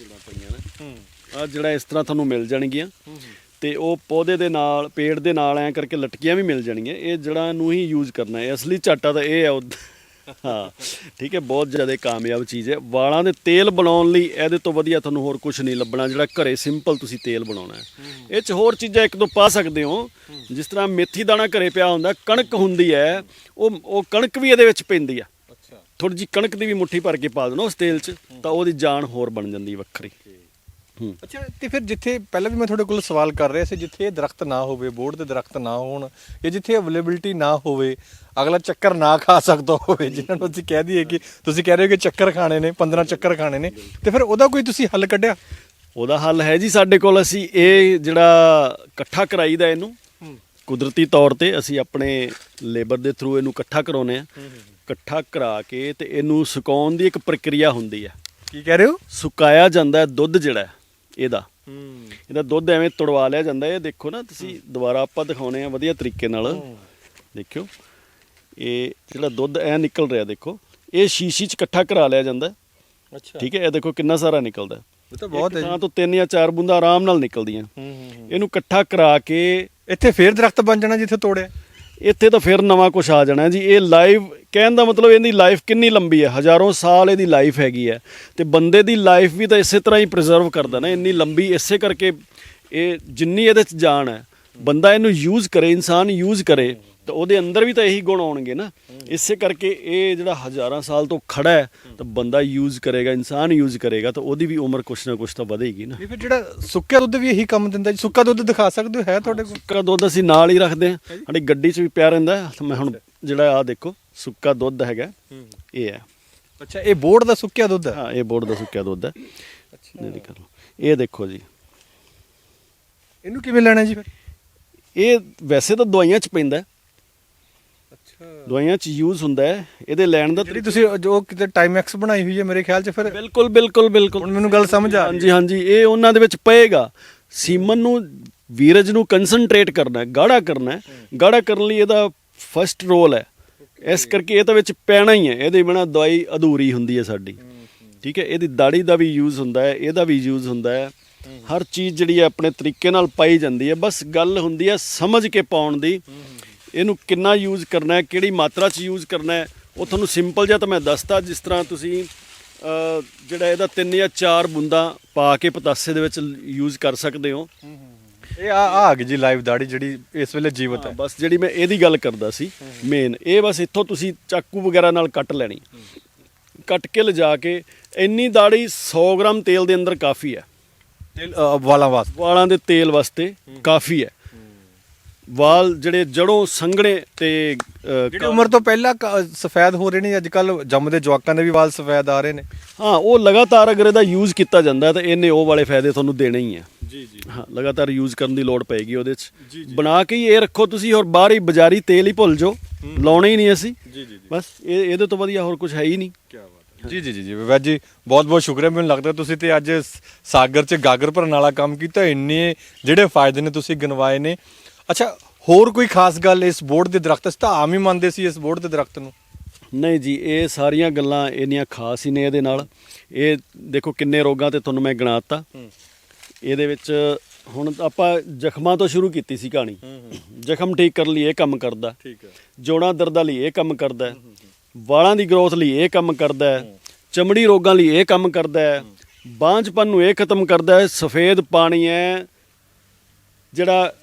ਆ ਜਿਹੜਾ ਇਸ ਤਰ੍ਹਾਂ ਤੁਹਾਨੂੰ ਮਿਲ ਜਾਣਗੀਆਂ ਤੇ ਉਹ ਪੌਦੇ ਦੇ ਨਾਲ ਪੇੜ ਦੇ ਨਾਲ ਐ ਕਰਕੇ ਲਟਕੀਆਂ ਵੀ ਮਿਲ ਜਾਣਗੀਆਂ। ਇਹ ਜੜਾਂ ਨੂੰ ਹੀ ਯੂਜ਼ ਕਰਨਾ ਹੈ। ਅਸਲੀ ਝਾਟਾ ਤਾਂ ਇਹ ਹੈ ਉਹ- ਹਾਂ ਠੀਕ ਹੈ ਬਹੁਤ ਜ਼ਿਆਦਾ ਕਾਮਯਾਬ ਚੀਜ਼ ਹੈ। ਵਾਲਾਂ ਦੇ ਤੇਲ ਬਣਾਉਣ ਲਈ ਇਹਦੇ ਤੋਂ ਵਧੀਆ ਤੁਹਾਨੂੰ ਹੋਰ ਕੁਝ ਨਹੀਂ ਲੱਭਣਾ ਜਿਹੜਾ ਘਰੇ ਸਿੰਪਲ ਤੁਸੀਂ ਤੇਲ ਬਣਾਉਣਾ ਹੈ। ਇਹ ਚ ਹੋਰ ਚੀਜ਼ਾਂ ਇੱਕ ਦੋ ਪਾ ਸਕਦੇ ਹੋ। ਜਿਸ ਤਰ੍ਹਾਂ ਮੇਥੀ ਦਾਣਾ ਘਰੇ ਪਿਆ ਹੁੰਦਾ ਕਣਕ ਹੁੰਦੀ ਹੈ ਉਹ ਉਹ ਕਣਕ ਵੀ ਇਹਦੇ ਵਿੱਚ ਪੈਂਦੀ ਆ। ਅੱਛਾ। ਥੋੜੀ ਜੀ ਕਣਕ ਦੀ ਵੀ ਮੁੱਠੀ ਭਰ ਕੇ ਪਾ ਦੇਣਾ ਉਸ ਤੇਲ 'ਚ ਤਾਂ ਉਹਦੀ ਜਾਨ ਹੋਰ ਬਣ ਜਾਂਦੀ ਵੱਖਰੀ। ਅੱਛਾ ਤੇ ਫਿਰ ਜਿੱਥੇ ਪਹਿਲਾਂ ਵੀ ਮੈਂ ਤੁਹਾਡੇ ਕੋਲ ਸਵਾਲ ਕਰ ਰਿਹਾ ਸੀ ਜਿੱਥੇ ਇਹ ਦਰਖਤ ਨਾ ਹੋਵੇ ਬੋਰਡ ਦੇ ਦਰਖਤ ਨਾ ਹੋਣ ਜਾਂ ਜਿੱਥੇ ਅਵੇਲੇਬਿਲਟੀ ਨਾ ਹੋਵੇ ਅਗਲਾ ਚੱਕਰ ਨਾ ਖਾ ਸਕਦਾ ਹੋਵੇ ਜਿਨ੍ਹਾਂ ਨੂੰ ਅਸੀਂ ਕਹਿ ਦਈਏ ਕਿ ਤੁਸੀਂ ਕਹਿ ਰਹੇ ਹੋ ਕਿ ਚੱਕਰ ਖਾਣੇ ਨੇ 15 ਚੱਕਰ ਖਾਣੇ ਨੇ ਤੇ ਫਿਰ ਉਹਦਾ ਕੋਈ ਤੁਸੀਂ ਹੱਲ ਕੱਢਿਆ? ਉਹਦਾ ਹੱਲ ਹੈ ਜੀ ਸਾਡੇ ਕੋਲ ਅਸੀਂ ਇਹ ਜਿਹੜਾ ਇਕੱਠਾ ਕਰਾਈਦਾ ਇਹਨੂੰ ਕੁਦਰਤੀ ਤੌਰ ਤੇ ਅਸੀਂ ਆਪਣੇ ਲੇਬਰ ਦੇ ਥਰੂ ਇਹਨੂੰ ਇਕੱਠਾ ਕਰਾਉਨੇ ਆ ਇਕੱਠਾ ਕਰਾ ਕੇ ਤੇ ਇਹਨੂੰ ਸੁਕਾਉਣ ਦੀ ਇੱਕ ਪ੍ਰਕਿਰਿਆ ਹੁੰਦੀ ਹੈ। ਕੀ ਕਹਿ ਰਹੇ ਹੋ? ਸੁਕਾਇਆ ਜਾਂਦਾ ਦੁੱਧ ਜਿਹੜਾ ਇਹਦਾ। ਹੂੰ। ਇਹਦਾ ਦੁੱਧ ਐਵੇਂ ਤੁੜਵਾ ਲਿਆ ਜਾਂਦਾ ਇਹ ਦੇਖੋ ਨਾ ਤੁਸੀਂ ਦੁਬਾਰਾ ਆਪਾਂ ਦਿਖਾਉਨੇ ਆ ਵਧੀਆ ਤਰੀਕੇ ਨਾਲ। ਦੇਖਿਓ। ਇਹ ਜਿਹੜਾ ਦੁੱਧ ਐ ਨਿਕਲ ਰਿਹਾ ਦੇਖੋ ਇਹ ਸ਼ੀਸ਼ੀ ਚ ਇਕੱਠਾ ਕਰਾ ਲਿਆ ਜਾਂਦਾ। ਅੱਛਾ। ਠੀਕ ਹੈ ਇਹ ਦੇਖੋ ਕਿੰਨਾ ਸਾਰਾ ਨਿਕਲਦਾ। ਇਹ ਤਾਂ ਬਹੁਤ ਹੈ ਥਾਂ ਤੋਂ ਤਿੰਨ ਜਾਂ ਚਾਰ ਬੂੰਦਾਂ ਆਰਾਮ ਨਾਲ ਨਿਕਲਦੀਆਂ। ਹੂੰ ਹੂੰ ਇਹਨੂੰ ਇਕੱਠਾ ਕਰਾ ਕੇ ਇੱਥੇ ਫੇਰ ਦਰਖਤ ਬਣ ਜਾਣਾ ਜਿੱਥੇ ਤੋੜਿਆ। ਇੱਥੇ ਤਾਂ ਫਿਰ ਨਵਾਂ ਕੁਝ ਆ ਜਾਣਾ ਜੀ। ਇਹ ਲਾਈਵ ਕਹਿਣ ਦਾ ਮਤਲਬ ਇਹਦੀ ਲਾਈਫ ਕਿੰਨੀ ਲੰਬੀ ਹੈ? ਹਜ਼ਾਰਾਂ ਸਾਲ ਇਹਦੀ ਲਾਈਫ ਹੈਗੀ ਹੈ। ਤੇ ਬੰਦੇ ਦੀ ਲਾਈਫ ਵੀ ਤਾਂ ਇਸੇ ਤਰ੍ਹਾਂ ਹੀ ਪ੍ਰੀਜ਼ਰਵ ਕਰਦਾ ਨਾ ਇੰਨੀ ਲੰਬੀ ਇਸੇ ਕਰਕੇ ਇਹ ਜਿੰਨੀ ਇਹਦੇ ਚ ਜਾਨ ਹੈ ਬੰਦਾ ਇਹਨੂੰ ਯੂਜ਼ ਕਰੇ ਇਨਸਾਨ ਯੂਜ਼ ਕਰੇ ਤਾਂ ਉਹਦੇ ਅੰਦਰ ਵੀ ਤਾਂ ਇਹੀ ਗੁਣ ਆਉਣਗੇ ਨਾ। ਇਸੇ ਕਰਕੇ ਇਹ ਜਿਹੜਾ ਹਜ਼ਾਰਾਂ ਸਾਲ ਤੋਂ ਖੜਾ ਹੈ ਤਾਂ ਬੰਦਾ ਯੂਜ਼ ਕਰੇਗਾ ਇਨਸਾਨ ਯੂਜ਼ ਕਰੇਗਾ ਤਾਂ ਉਹਦੀ ਵੀ ਉਮਰ ਕੁਛ ਨਾ ਕੁਛ ਤਾਂ ਵਧੇਗੀ ਨਾ। ਫਿਰ ਜਿਹੜਾ ਸੁੱਕਿਆ ਦੁੱਧ ਵੀ ਇਹੀ ਕੰਮ ਦਿੰਦਾ ਜੀ। ਸੁੱਕਾ ਦੁੱਧ ਦਿਖਾ ਸਕਦੇ ਹੋ? ਹੈ ਤੁਹਾਡੇ ਕੋਲ? ਸੁੱਕਾ ਦੁੱਧ ਅਸੀਂ ਨਾਲ ਹੀ ਰੱਖਦੇ ਹਾਂ। ਸਾਡੀ ਗੱਡੀ 'ਚ ਵੀ ਪਿਆ ਰਹਿੰਦਾ ਮੈਂ ਹੁਣ ਜਿਹੜਾ ਆ ਦੇਖੋ ਸੁੱਕਾ ਦੁੱਧ ਹੈਗਾ ਇਹ ਹੈ। ਅੱਛਾ ਇਹ ਬੋਰਡ ਦਾ ਸੁੱਕਿਆ ਦੁੱਧ ਹੈ? ਹਾਂ ਇਹ ਬੋਰਡ ਦਾ ਸੁੱਕਿਆ ਦੁੱਧ ਹੈ। ਇਹ ਦੇਖ ਇਹ ਦੇਖੋ ਜੀ। ਇਹਨੂੰ ਕਿਵੇਂ ਲੈਣਾ ਜੀ ਫਿਰ? ਇਹ ਵੈਸੇ ਤਾਂ ਦਵਾਈਆਂ 'ਚ ਪੈਂਦਾ ਹੈ। ਅੱਛਾ। ਦਵਾਈਆਂ 'ਚ ਯੂਜ਼ ਹੁੰਦਾ ਹੈ। ਇਹਦੇ ਲੈਣ ਦਾ ਜਿਹੜੀ ਤੁਸੀਂ ਜੋ ਕਿਤੇ ਟਾਈਮ ਐਕਸ ਬਣਾਈ ਹੋਈ ਹੈ ਮੇਰੇ ਖਿਆਲ 'ਚ ਫਿਰ? ਬਿਲਕੁਲ ਬਿਲਕੁਲ ਬਿਲਕੁਲ। ਹੁਣ ਮੈਨੂੰ ਗੱਲ ਸਮਝ ਆ ਹਾਂਜੀ ਹਾਂਜੀ ਇਹ ਉਹਨਾਂ ਦੇ ਵਿੱਚ ਪਏਗਾ। ਸੀਮਨ ਨੂੰ ਵੀਰਜ ਨੂੰ ਕਨਸੈਂਟਰੇਟ ਕਰਨਾ ਹੈ ਗਾੜਾ ਕਰਨਾ ਹੈ। ਗਾੜਾ ਕਰਨ ਲਈ ਇਹਦਾ ਫਰਸਟ ਰੋਲ ਹੈ। ਇਸ ਕਰਕੇ ਇਹ ਤਾਂ ਵਿੱਚ ਪੈਣਾ ਹੀ ਹੈ। ਇਹਦੇ ਬਿਨਾ ਦਵਾਈ ਅਧੂਰੀ ਹੁੰਦੀ ਹੈ ਸਾਡੀ। ਠੀਕ ਹੈ? ਇਹਦੀ ਦਾੜੀ ਦਾ ਵੀ ਯੂਜ਼ ਹੁੰਦਾ ਹੈ ਇਹਦਾ ਵੀ ਯੂਜ਼ ਹੁੰਦਾ ਹੈ। ਹਰ ਚੀਜ਼ ਜਿਹੜੀ ਹੈ ਆਪਣੇ ਤਰੀਕੇ ਨਾਲ ਪਾਈ ਜਾਂਦੀ ਹੈ। ਬਸ ਗੱਲ ਹੁੰਦੀ ਹੈ ਸਮਝ ਕੇ ਪਾਉਣ ਦੀ। ਇਹਨੂੰ ਕਿੰਨਾ ਯੂਜ਼ ਕਰਨਾ ਹੈ ਕਿਹੜੀ ਮਾਤਰਾ 'ਚ ਯੂਜ਼ ਕਰਨਾ ਹੈ ਉਹ ਤੁਹਾਨੂੰ ਸਿੰਪਲ ਜਿਹਾ ਤਾਂ ਮੈਂ ਦੱਸਤਾ। ਜਿਸ ਤਰ੍ਹਾਂ ਤੁਸੀਂ ਜਿਹੜਾ ਇਹਦਾ ਤਿੰਨ ਜਾਂ ਚਾਰ ਬੂੰਦਾਂ ਪਾ ਕੇ ਪਤਾਸੇ ਦੇ ਵਿੱਚ ਯੂਜ਼ ਕਰ ਸਕਦੇ ਹੋ। ਇਹ ਆ ਆ ਗਈ ਜੀ ਲਾਈਵ ਦਾੜੀ ਜਿਹੜੀ ਇਸ ਵੇਲੇ ਜੀਵਤ ਹੈ। ਬਸ ਜਿਹੜੀ ਮੈਂ ਇਹਦੀ ਗੱਲ ਕਰਦਾ ਸੀ ਮੇਨ ਇਹ ਬਸ ਇੱਥੋਂ ਤੁਸੀਂ ਚਾਕੂ ਵਗੈਰਾ ਨਾਲ ਕੱਟ ਲੈਣੀ। ਕੱਟ ਕੇ ਲਿਜਾ ਕੇ ਇੰਨੀ ਦਾੜੀ 100 ਗ੍ਰਾਮ ਤੇਲ ਦੇ ਅੰਦਰ ਕਾਫੀ ਹੈ। ਤੇਲ ਅ, ਵਾਲਾਂ ਵਾਸਤੇ। ਵਾਲਾਂ ਦੇ ਤੇਲ ਵਾਸਤੇ ਕਾਫੀ ਹੈ। ਵਾਲ ਜਿਹੜੇ ਜੜੋਂ ਸੰਘਣੇ ਤੇ ਜਿਹੜੀ ਉਮਰ ਤੋਂ ਪਹਿਲਾਂ ਕ- ਸਫੈਦ ਹੋ ਰਹੇ ਨੇ ਅੱਜ ਕੱਲ ਜੰਮਦੇ ਜਵਾਕਾਂ ਦੇ ਵੀ ਵਾਲ ਸਫੈਦ ਆ ਰਹੇ ਨੇ। ਹਾਂ ਉਹ ਲਗਾਤਾਰ ਅਗਰ ਇਹਦਾ ਯੂਜ਼ ਕੀਤਾ ਜਾਂਦਾ ਹੈ ਤਾਂ ਇਹਨੇ ਉਹ ਵਾਲੇ ਫਾਇਦੇ ਤੁਹਾਨੂੰ ਦੇਣੇ ਹੀ ਆ ਜੀ ਜੀ। ਹਾਂ ਲਗਾਤਾਰ ਯੂਜ਼ ਕਰਨ ਦੀ ਲੋੜ ਪਏਗੀ ਉਹਦੇ 'ਚ। ਬਣਾ ਕੇ ਹੀ ਇਹ ਰੱਖੋ ਤੁਸੀਂ ਹੋਰ ਬਾਹਰ ਹੀ ਬਾਜ਼ਾਰੀ ਤੇਲ ਹੀ ਭੁੱਲ ਜਾਓ। ਲਾਉਣਾ ਹੀ ਨਹੀਂ ਅਸੀਂ। ਜੀ ਜੀ ਬਸ ਇਹ ਇਹਦੇ ਤੋਂ ਵਧੀਆ ਹੋਰ ਕੁਝ ਹੈ ਹੀ ਨਹੀਂ। ਕੀ ਬਾਤ ਹੈ। ਜੀ ਜੀ ਜੀ ਜੀ। ਵਿਵੇਕ ਜੀ ਬਹੁਤ ਬਹੁਤ ਸ਼ੁਕਰੀਆ। ਮੈਨੂੰ ਲੱਗਦਾ ਤੁਸੀਂ ਤੇ ਅੱਜ ਸਾਗਰ 'ਚ ਗਾਗਰ ਭਰਨ ਵਾਲਾ ਕੰਮ ਕੀਤਾ। ਇੰਨੇ ਜਿਹੜੇ ਫਾਇਦੇ ਨੇ ਤੁਸੀਂ ਗਿਣਵਾਏ ਨੇ। ਅੱਛਾ ਹੋਰ ਕੋਈ ਖਾਸ ਗੱਲ ਇਸ ਬੋਰਡ ਦੇ ਦਰਖਤ? ਤਾਂ ਆਮ ਹੀ ਮੰਨਦੇ ਸੀ ਇਸ ਬੋਰਡ ਦੇ ਦਰਖਤ ਨੂੰ। ਨਹੀਂ ਜੀ ਇਹ ਸਾਰੀਆਂ ਗੱਲਾਂ ਇੰਨੀਆਂ ਖਾਸ ਹੀ ਨੇ ਇਹਦੇ ਨਾਲ। ਇਹ ਦੇਖੋ ਕਿੰਨੇ ਰੋਗਾਂ ਤੇ ਤੁਹਾਨੂੰ ਮੈਂ ਗਿਣਾਤਾ। ਇਹਦੇ ਵਿੱਚ ਹੁਣ ਆਪਾਂ ਜ਼ਖਮਾਂ ਤੋਂ ਸ਼ੁਰੂ ਕੀਤੀ ਸੀ ਕਹਾਣੀ। ਜ਼ਖਮ ਠੀਕ ਕਰਨ ਲਈ ਇਹ ਕੰਮ ਕਰਦਾ ਠੀਕ ਹੈ। ਜੋੜਾਂ ਦਰਦਾਂ ਲਈ ਇਹ ਕੰਮ ਕਰਦਾ ਹੈ। ਵਾਲਾਂ ਦੀ ਗਰੋਥ ਲਈ ਇਹ ਕੰਮ ਕਰਦਾ ਹੈ। ਚਮੜੀ ਰੋਗਾਂ ਲਈ ਇਹ ਕੰਮ ਕਰਦਾ ਹੈ। ਬਾਂਝਪਨ ਨੂੰ ਇਹ ਖਤਮ ਕਰਦਾ ਹੈ। ਸਫੇਦ ਪਾਣੀ ਹੈ। ਜਿਹੜਾ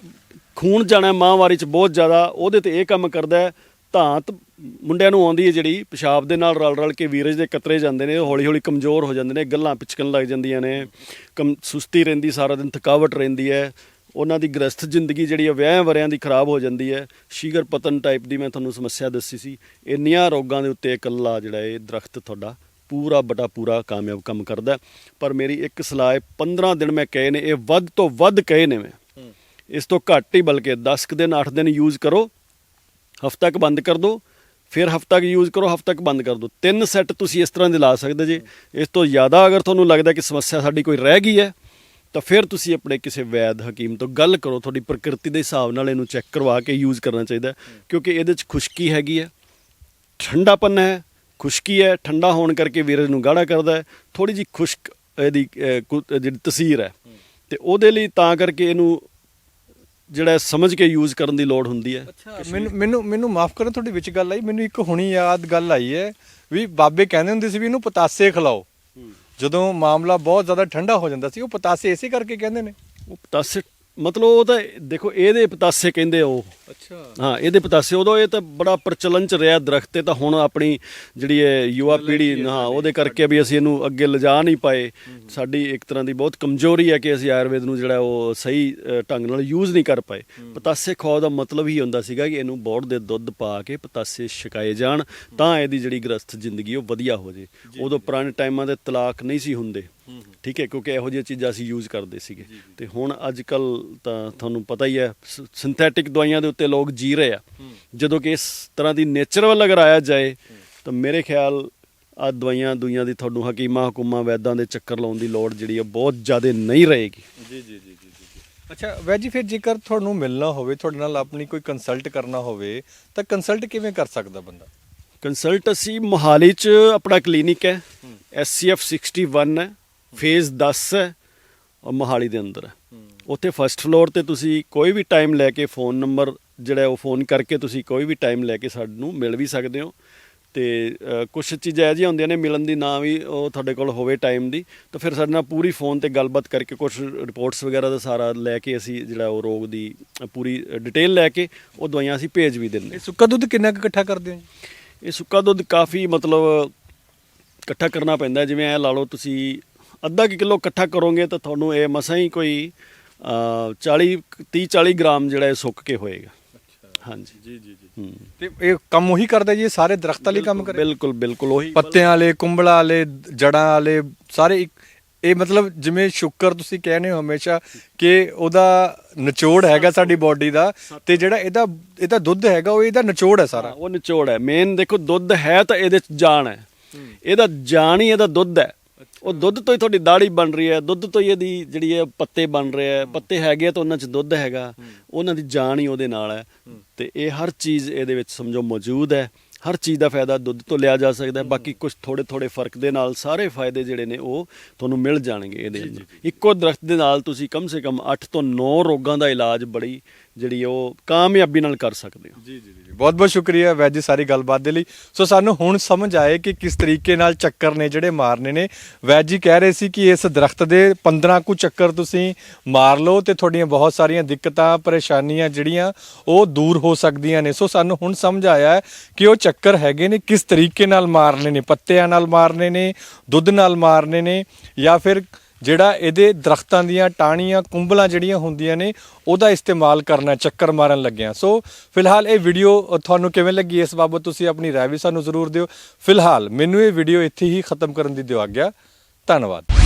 ਖੂਨ ਜਾਣਾ ਮਾਹਵਾਰੀ ਚ ਬਹੁਤ ਜ਼ਿਆਦਾ ਉਹਦੇ ਤੇ ਇਹ ਕੰਮ ਕਰਦਾ ਹੈ। ਧਾਤ ਮੁੰਡਿਆਂ ਨੂੰ ਆਉਂਦੀ ਹੈ ਜਿਹੜੀ ਪਿਸ਼ਾਬ ਦੇ ਨਾਲ ਰਲ ਰਲ ਕੇ ਵੀਰਜ ਦੇ ਕਤਰੇ ਜਾਂਦੇ ਨੇ ਹੌਲੀ ਹੌਲੀ ਕਮਜ਼ੋਰ ਹੋ ਜਾਂਦੇ ਨੇ ਗੱਲਾਂ ਪਿਚਕਣ ਲੱਗ ਜਾਂਦੀਆਂ ਨੇ ਕਮ ਸੁਸਤੀ ਰਹਿੰਦੀ ਸਾਰਾ ਦਿਨ ਥਕਾਵਟ ਰਹਿੰਦੀ ਹੈ ਉਹਨਾਂ ਦੀ ਗ੍ਰਸਥ ਜ਼ਿੰਦਗੀ ਜਿਹੜੀ ਹੈ ਵਿਆਹ ਵਰਿਆਂ ਦੀ ਖਰਾਬ ਹੋ ਜਾਂਦੀ ਹੈ। ਸ਼ੀਗਰ ਪਤਨ ਟਾਈਪ ਦੀ ਮੈਂ ਤੁਹਾਨੂੰ ਸਮੱਸਿਆ ਦੱਸੀ ਸੀ ਇੰਨੀਆਂ ਰੋਗਾਂ ਦੇ ਉੱਤੇ ਇਕੱਲਾ ਜਿਹੜਾ ਇਹ ਦਰਖਤ ਤੁਹਾਡਾ ਪੂਰਾ ਬਟਾ ਪੂਰਾ ਕਾਮਯਾਬ ਕੰਮ ਕਰਦਾ। ਪਰ ਮੇਰੀ ਇੱਕ ਸਲਾਹ ਹੈ 15 ਦਿਨ ਮੈਂ ਕਹੇ ਨੇ ਇਹ ਵੱਧ ਤੋਂ ਵੱਧ ਕਹੇ ਨੇ ਮੈਂ। ਇਸ ਤੋਂ ਘੱਟ ਹੀ ਬਲਕਿ 10 ਕੁ ਦਿਨ 8 ਦਿਨ ਯੂਜ਼ ਕਰੋ ਹਫ਼ਤਾ ਕੁ ਬੰਦ ਕਰ ਦਿਓ ਫਿਰ ਹਫ਼ਤਾ ਕੁ ਯੂਜ਼ ਕਰੋ, ਹਫ਼ਤਾ ਕੁ ਬੰਦ ਕਰ ਦਿਓ। ਤਿੰਨ ਸੈੱਟ ਤੁਸੀਂ ਇਸ ਤਰ੍ਹਾਂ ਦੇ ਲਾ ਸਕਦੇ ਜੇ। ਇਸ ਤੋਂ ਜ਼ਿਆਦਾ ਅਗਰ ਤੁਹਾਨੂੰ ਲੱਗਦਾ ਕਿ ਸਮੱਸਿਆ ਸਾਡੀ ਕੋਈ ਰਹਿ ਗਈ ਹੈ, ਤਾਂ ਫਿਰ ਤੁਸੀਂ ਆਪਣੇ ਕਿਸੇ ਵੈਦ ਹਕੀਮ ਤੋਂ ਗੱਲ ਕਰੋ। ਤੁਹਾਡੀ ਪ੍ਰਕਿਰਤੀ ਦੇ ਹਿਸਾਬ ਨਾਲ ਇਹਨੂੰ ਚੈੱਕ ਕਰਵਾ ਕੇ ਯੂਜ਼ ਕਰਨਾ ਚਾਹੀਦਾ ਕਿਉਂਕਿ ਇਹਦੇ 'ਚ ਖੁਸ਼ਕੀ ਹੈਗੀ ਹੈ। ਠੰਡਾਪਨ ਹੈ, ਖੁਸ਼ਕੀ ਹੈ, ਠੰਡਾ ਹੋਣ ਕਰਕੇ ਵੀਰਜ ਨੂੰ ਗਾੜਾ ਕਰਦਾ ਹੈ। ਥੋੜੀ ਜੀ ਖੁਸ਼ਕ ਇਹਦੀ ਕੁ- ਜਿਹੜੀ ਤਸੀਰ ਹੈ। ਤੇ ਉਹਦੇ ਲਈ ਤਾਂ ਕਰਕੇ ਇਹਨੂੰ ਜਿਹੜਾ ਸਮਝ ਕੇ ਯੂਜ਼ ਕਰਨ ਦੀ ਲੋੜ ਹੁੰਦੀ ਹੈ। ਮੈਨੂੰ ਮੈਨੂੰ ਮੈਨੂੰ ਮਾਫ ਕਰੋ ਤੁਹਾਡੀ ਵਿੱਚ ਗੱਲ ਆਈ। ਮੈਨੂੰ ਇੱਕ ਹੁਣੀ ਯਾਦ ਗੱਲ ਆਈ ਹੈ ਵੀ ਬਾਬੇ ਕਹਿੰਦੇ ਹੁੰਦੇ ਸੀ ਵੀ ਇਹਨੂੰ ਪਤਾਸੇ ਖਿਲਾਓ। ਜਦੋਂ ਮਾਮਲਾ ਬਹੁਤ ਜ਼ਿਆਦਾ ਠੰਡਾ ਹੋ ਜਾਂਦਾ ਸੀ ਉਹ ਪਤਾਸੇ ਇਸੇ ਕਰਕੇ ਕਹਿੰਦੇ ਨੇ। ਉਹ ਪਤਾਸੇ ਮਤਲਬ ਉਹ ਤਾਂ ਦੇਖੋ ਇਹਦੇ ਪਤਾਸੇ ਕਹਿੰਦੇ ਉਹ। ਅੱਛਾ। ਹਾਂ ਇਹਦੇ ਪਤਾਸੇ ਉਦੋਂ ਇਹ ਤਾਂ ਬੜਾ ਪ੍ਰਚਲਨ ਚ ਰਿਹਾ ਦਰਖਤ ਤੇ ਤਾਂ ਹੁਣ ਆਪਣੀ ਜਿਹੜੀ ਹੈ ਯੁਵਾ ਪੀੜ੍ਹੀ ਹਾਂ ਉਹਦੇ ਕਰਕੇ ਵੀ ਅਸੀਂ ਇਹਨੂੰ ਅੱਗੇ ਲਿਜਾ ਨਹੀਂ ਪਾਏ। ਸਾਡੀ ਇੱਕ ਤਰ੍ਹਾਂ ਦੀ ਬਹੁਤ ਕਮਜ਼ੋਰੀ ਹੈ ਕਿ ਅਸੀਂ ਆਯੁਰਵੇਦ ਨੂੰ ਜਿਹੜਾ ਉਹ ਸਹੀ ਢੰਗ ਨਾਲ ਯੂਜ਼ ਨਹੀਂ ਕਰ ਪਏ। ਪਤਾਸੇ ਖਾਓ ਦਾ ਮਤਲਬ ਹੀ ਹੁੰਦਾ ਸੀਗਾ ਕਿ ਇਹਨੂੰ ਬੋੜ ਦੇ ਦੁੱਧ ਪਾ ਕੇ ਪਤਾਸੇ ਛਕਾਏ ਜਾਣ ਤਾਂ ਇਹਦੀ ਜਿਹੜੀ ਗ੍ਰਸਥ ਜ਼ਿੰਦਗੀ ਉਹ ਵਧੀਆ ਹੋ ਜੇ। ਉਦੋਂ ਪੁਰਾਣੇ ਟਾਈਮਾਂ ਦੇ ਤਲਾਕ ਨਹੀਂ ਸੀ ਹੁੰਦੇ। ਠੀਕ ਹੈ ਕਿਉਂਕਿ ਇਹੋ ਜਿਹੀਆਂ ਚੀਜ਼ਾਂ ਅਸੀਂ ਯੂਜ਼ ਕਰਦੇ ਸੀਗੇ। ਤੇ ਹੁਣ ਅੱਜ ਕੱਲ ਤਾਂ ਤੁਹਾਨੂੰ ਪਤਾ ਹੀ ਹੈ ਸਿੰਥੈਟਿਕ ਦਵਾਈਆਂ ਦੇ ਉੱਤੇ ਲੋਕ ਜੀ ਰਹੇ ਆ। ਜਦੋਂ ਕਿ ਇਸ ਤਰ੍ਹਾਂ ਦੀ ਨੇਚਰ ਵੱਲ ਅਗਰ ਆਇਆ ਜਾਏ ਤਾਂ ਮੇਰੇ ਖਿਆਲ ਆ ਦਵਾਈਆਂ ਦੁਈਆਂ ਦੀ ਤੁਹਾਨੂੰ ਹਕੀਮਾਂ ਹਕੂਮਾਂ ਵੈਦਾਂ ਦੇ ਚੱਕਰ ਲਾਉਣ ਦੀ ਲੋੜ ਜਿਹੜੀ ਹੈ ਬਹੁਤ ਜ਼ਿਆਦਾ ਨਹੀਂ ਰਹੇਗੀ। ਜੀ ਜੀ ਜੀ ਜੀ ਅੱਛਾ ਵੈਜੀ ਫਿਰ ਜੇਕਰ ਤੁਹਾਨੂੰ ਮਿਲਣਾ ਹੋਵੇ ਤੁਹਾਡੇ ਨਾਲ ਆਪਣੀ ਕੋਈ ਕੰਸਲਟ ਕਰਨਾ ਹੋਵੇ ਤਾਂ ਕੰਸਲਟ ਕਿਵੇਂ ਕਰ ਸਕਦਾ ਬੰਦਾ? ਕੰਸਲਟ ਅਸੀਂ ਮੋਹਾਲੀ 'ਚ ਆਪਣਾ ਕਲੀਨਿਕ ਹੈ। SCF 61 ਹੈ। ਫੇਜ਼ 10 ਹੈ ਔਰ ਮੋਹਾਲੀ ਦੇ ਅੰਦਰ ਹੈ। ਉੱਥੇ ਫਰਸਟ ਫਲੋਰ ਤੇ ਤੁਸੀਂ ਕੋਈ ਵੀ ਟਾਈਮ ਲੈ ਕੇ ਫੋਨ ਨੰਬਰ ਜਿਹੜਾ ਉਹ ਫੋਨ ਕਰਕੇ ਤੁਸੀਂ ਕੋਈ ਵੀ ਟਾਈਮ ਲੈ ਕੇ ਸਾਨੂੰ ਮਿਲ ਵੀ ਸਕਦੇ ਹੋ। ਤੇ ਕੁਝ ਚੀਜ਼ਾਂ ਜਿਹੀਆਂ ਹੁੰਦੀਆਂ ਨੇ ਮਿਲਣ ਦੀ ਨਾ ਵੀ ਉਹ ਤੁਹਾਡੇ ਕੋਲ ਹੋਵੇ ਟਾਈਮ ਦੀ। ਤਾਂ ਫਿਰ ਸਾਡੇ ਨਾਲ ਪੂਰੀ ਫੋਨ ਤੇ ਗੱਲਬਾਤ ਕਰਕੇ ਕੁਝ ਰਿਪੋਰਟਸ ਵਗੈਰਾ ਦਾ ਸਾਰਾ ਲੈ ਕੇ ਅਸੀਂ ਜਿਹੜਾ ਉਹ ਰੋਗ ਦੀ ਪੂਰੀ ਡਿਟੇਲ ਲੈ ਕੇ ਉਹ ਦਵਾਈਆਂ ਅਸੀਂ ਭੇਜ ਵੀ ਦਿੰਦੇ ਇਹ ਸੁੱਕਾ ਦੁੱਧ ਕਿੰਨਾ ਕੁ ਇਕੱਠਾ ਕਰਦੇ ਹੋ ਜੀ? ਇਹ ਸੁੱਕਾ ਦੁੱਧ ਕਾਫੀ ਮਤਲਬ ਇਕੱਠਾ ਕਰਨਾ ਪੈਂਦਾ। ਜਿਵੇਂ ਐ ਲਾ ਲਓ ਤੁਸੀਂ ਅੱਧਾ ਕੁ ਕਿਲੋ ਇਕੱਠਾ ਕਰੋਗੇ ਤਾਂ ਤੁਹਾਨੂੰ ਇਹ ਮਸਾਂ ਹੀ ਕੋਈ ਅ, 40 30 40 ਗ੍ਰਾਮ ਜਿਹੜਾ ਇਹ ਸੁੱਕ ਕੇ ਹੋਏਗਾ। ਹਾਂਜੀ। ਜੀ ਜੀ ਜੀ। ਤੇ ਇਹ ਕੰਮ ਉਹੀ ਕਰਦਾ ਜੀ ਸਾਰੇ ਦਰਖਤਾਂ ਲਈ ਕੰਮ ਕਰੇ? ਬਿਲਕੁਲ ਬਿਲਕੁਲ ਉਹੀ। ਪੱਤਿਆਂ ਵਾਲੇ ਕੁੰਬਲਾਂ ਵਾਲੇ ਜੜਾਂ ਵਾਲੇ ਸਾਰੇ ਇੱਕ ਇਹ ਮਤਲਬ ਜਿਵੇਂ ਸ਼ੁਕਰ ਤੁਸੀਂ ਕਹਿੰਦੇ ਹੋ ਹਮੇਸ਼ਾ ਕਿ ਉਹਦਾ ਨਿਚੋੜ ਹੈਗਾ ਸਾਡੀ ਬਾਡੀ ਦਾ ਤੇ ਜਿਹੜਾ ਇਹਦਾ ਇਹਦਾ ਦੁੱਧ ਹੈਗਾ ਉਹ ਇਹਦਾ ਨਿਚੋੜ ਹੈ ਸਾਰਾ। ਉਹ ਨਿਚੋੜ ਹੈ। ਮੇਨ ਦੇਖੋ ਦੁੱਧ ਹੈ ਤਾਂ ਇਹਦੇ ਚ ਜਾਨ ਹੈ। ਇਹਦਾ ਜਾਨ ਹੀ ਇਹਦਾ ਦੁੱਧ ਹੈ। ਉਹ ਦੁੱਧ ਤੋਂ ਹੀ ਤੁਹਾਡੀ ਦਾੜੀ ਬਣ ਰਹੀ ਹੈ ਦੁੱਧ ਤੋਂ ਹੀ ਇਹਦੀ ਜਿਹੜੀ ਹੈ ਪੱਤੇ ਬਣ ਰਹੇ ਹੈ। ਪੱਤੇ ਹੈਗੇ ਆ ਤਾਂ ਉਹਨਾਂ 'ਚ ਦੁੱਧ ਹੈਗਾ। ਉਹਨਾਂ ਦੀ ਜਾਨ ਹੀ ਉਹਦੇ ਨਾਲ ਹੈ। ਤੇ ਇਹ ਹਰ ਚੀਜ਼ ਇਹਦੇ ਵਿੱਚ ਸਮਝੋ ਮੌਜੂਦ ਹੈ। ਹਰ ਚੀਜ਼ ਦਾ ਫਾਇਦਾ ਦੁੱਧ ਤੋਂ ਲਿਆ ਜਾ ਸਕਦਾ ਹੈ। ਬਾਕੀ ਕੁਝ ਥੋੜੇ ਥੋੜੇ ਫ਼ਰਕ ਦੇ ਨਾਲ ਸਾਰੇ ਫਾਇਦੇ ਜਿਹੜੇ ਨੇ ਉਹ ਤੁਹਾਨੂੰ ਮਿਲ ਜਾਣਗੇ ਇਹਦੇ ਅੰਦਰ। ਇੱਕੋ ਦਰਖਤ ਦੇ ਨਾਲ ਤੁਸੀਂ ਕਮ ਸੇ ਕਮ 8 ਤੋਂ 9 ਰੋਗਾਂ ਦਾ ਇਲਾਜ ਬੜੀ ਜਿਹੜੀ ਉਹ ਕਾਮਯਾਬੀ ਨਾਲ ਕਰ ਸਕਦੇ ਹੋ। ਜੀ ਜੀ ਜੀ ਬਹੁਤ ਬਹੁਤ ਸ਼ੁਕਰੀਆ ਵੈਦ ਜੀ ਸਾਰੀ ਗੱਲਬਾਤ ਦੇ ਲਈ। ਸੋ ਸਾਨੂੰ ਹੁਣ ਸਮਝ ਆਏ ਕਿ ਕਿਸ ਤਰੀਕੇ ਨਾਲ ਚੱਕਰ ਨੇ ਜਿਹੜੇ ਮਾਰਨੇ ਨੇ। ਵੈਦ ਜੀ ਕਹਿ ਰਹੇ ਸੀ ਕਿ ਇਸ ਦਰਖਤ ਦੇ 15 ਕੁ ਚੱਕਰ ਤੁਸੀਂ ਮਾਰ ਲਓ ਤੇ ਤੁਹਾਡੀਆਂ ਬਹੁਤ ਸਾਰੀਆਂ ਦਿੱਕਤਾਂ, ਪਰੇਸ਼ਾਨੀਆਂ ਜਿਹੜੀਆਂ, ਉਹ ਦੂਰ ਹੋ ਸਕਦੀਆਂ ਨੇ। ਸੋ ਸਾਨੂੰ ਹੁਣ ਸਮਝ ਆਇਆ ਕਿ ਉਹ ਚੱਕਰ ਹੈਗੇ ਨੇ, ਕਿਸ ਤਰੀਕੇ ਨਾਲ ਮਾਰਨੇ ਨੇ। ਪੱਤਿਆਂ ਨਾਲ ਮਾਰਨੇ ਨੇ, ਦੁੱਧ ਨਾਲ ਮਾਰਨੇ ਨੇ ਜਾਂ ਫਿਰ ਜਿਹੜਾ ਇਹਦੇ ਦਰਖਤਾਂ ਦੀਆਂ ਟਾਹਣੀਆਂ, ਕੁੰਬਲਾਂ ਜਿਹੜੀਆਂ ਹੁੰਦੀਆਂ ਨੇ, ਉਹਦਾ ਇਸਤੇਮਾਲ ਕਰਨਾ, ਚੱਕਰ ਮਾਰਨ ਲੱਗਿਆ। ਸੋ, ਫਿਲਹਾਲ ਇਹ ਵੀਡੀਓ ਤੁਹਾਨੂੰ ਕਿਵੇਂ ਲੱਗੀ, ਇਸ ਬਾਬਤ ਤੁਸੀਂ ਆਪਣੀ ਰਾਏ ਵੀ ਸਾਨੂੰ ਜ਼ਰੂਰ ਦਿਓ। ਫਿਲਹਾਲ, ਮੈਨੂੰ ਇਹ ਵੀਡੀਓ ਇੱਥੇ ਹੀ ਖਤਮ ਕਰਨ ਦੀ ਦਿਓ ਆਗਿਆ। ਧੰਨਵਾਦ।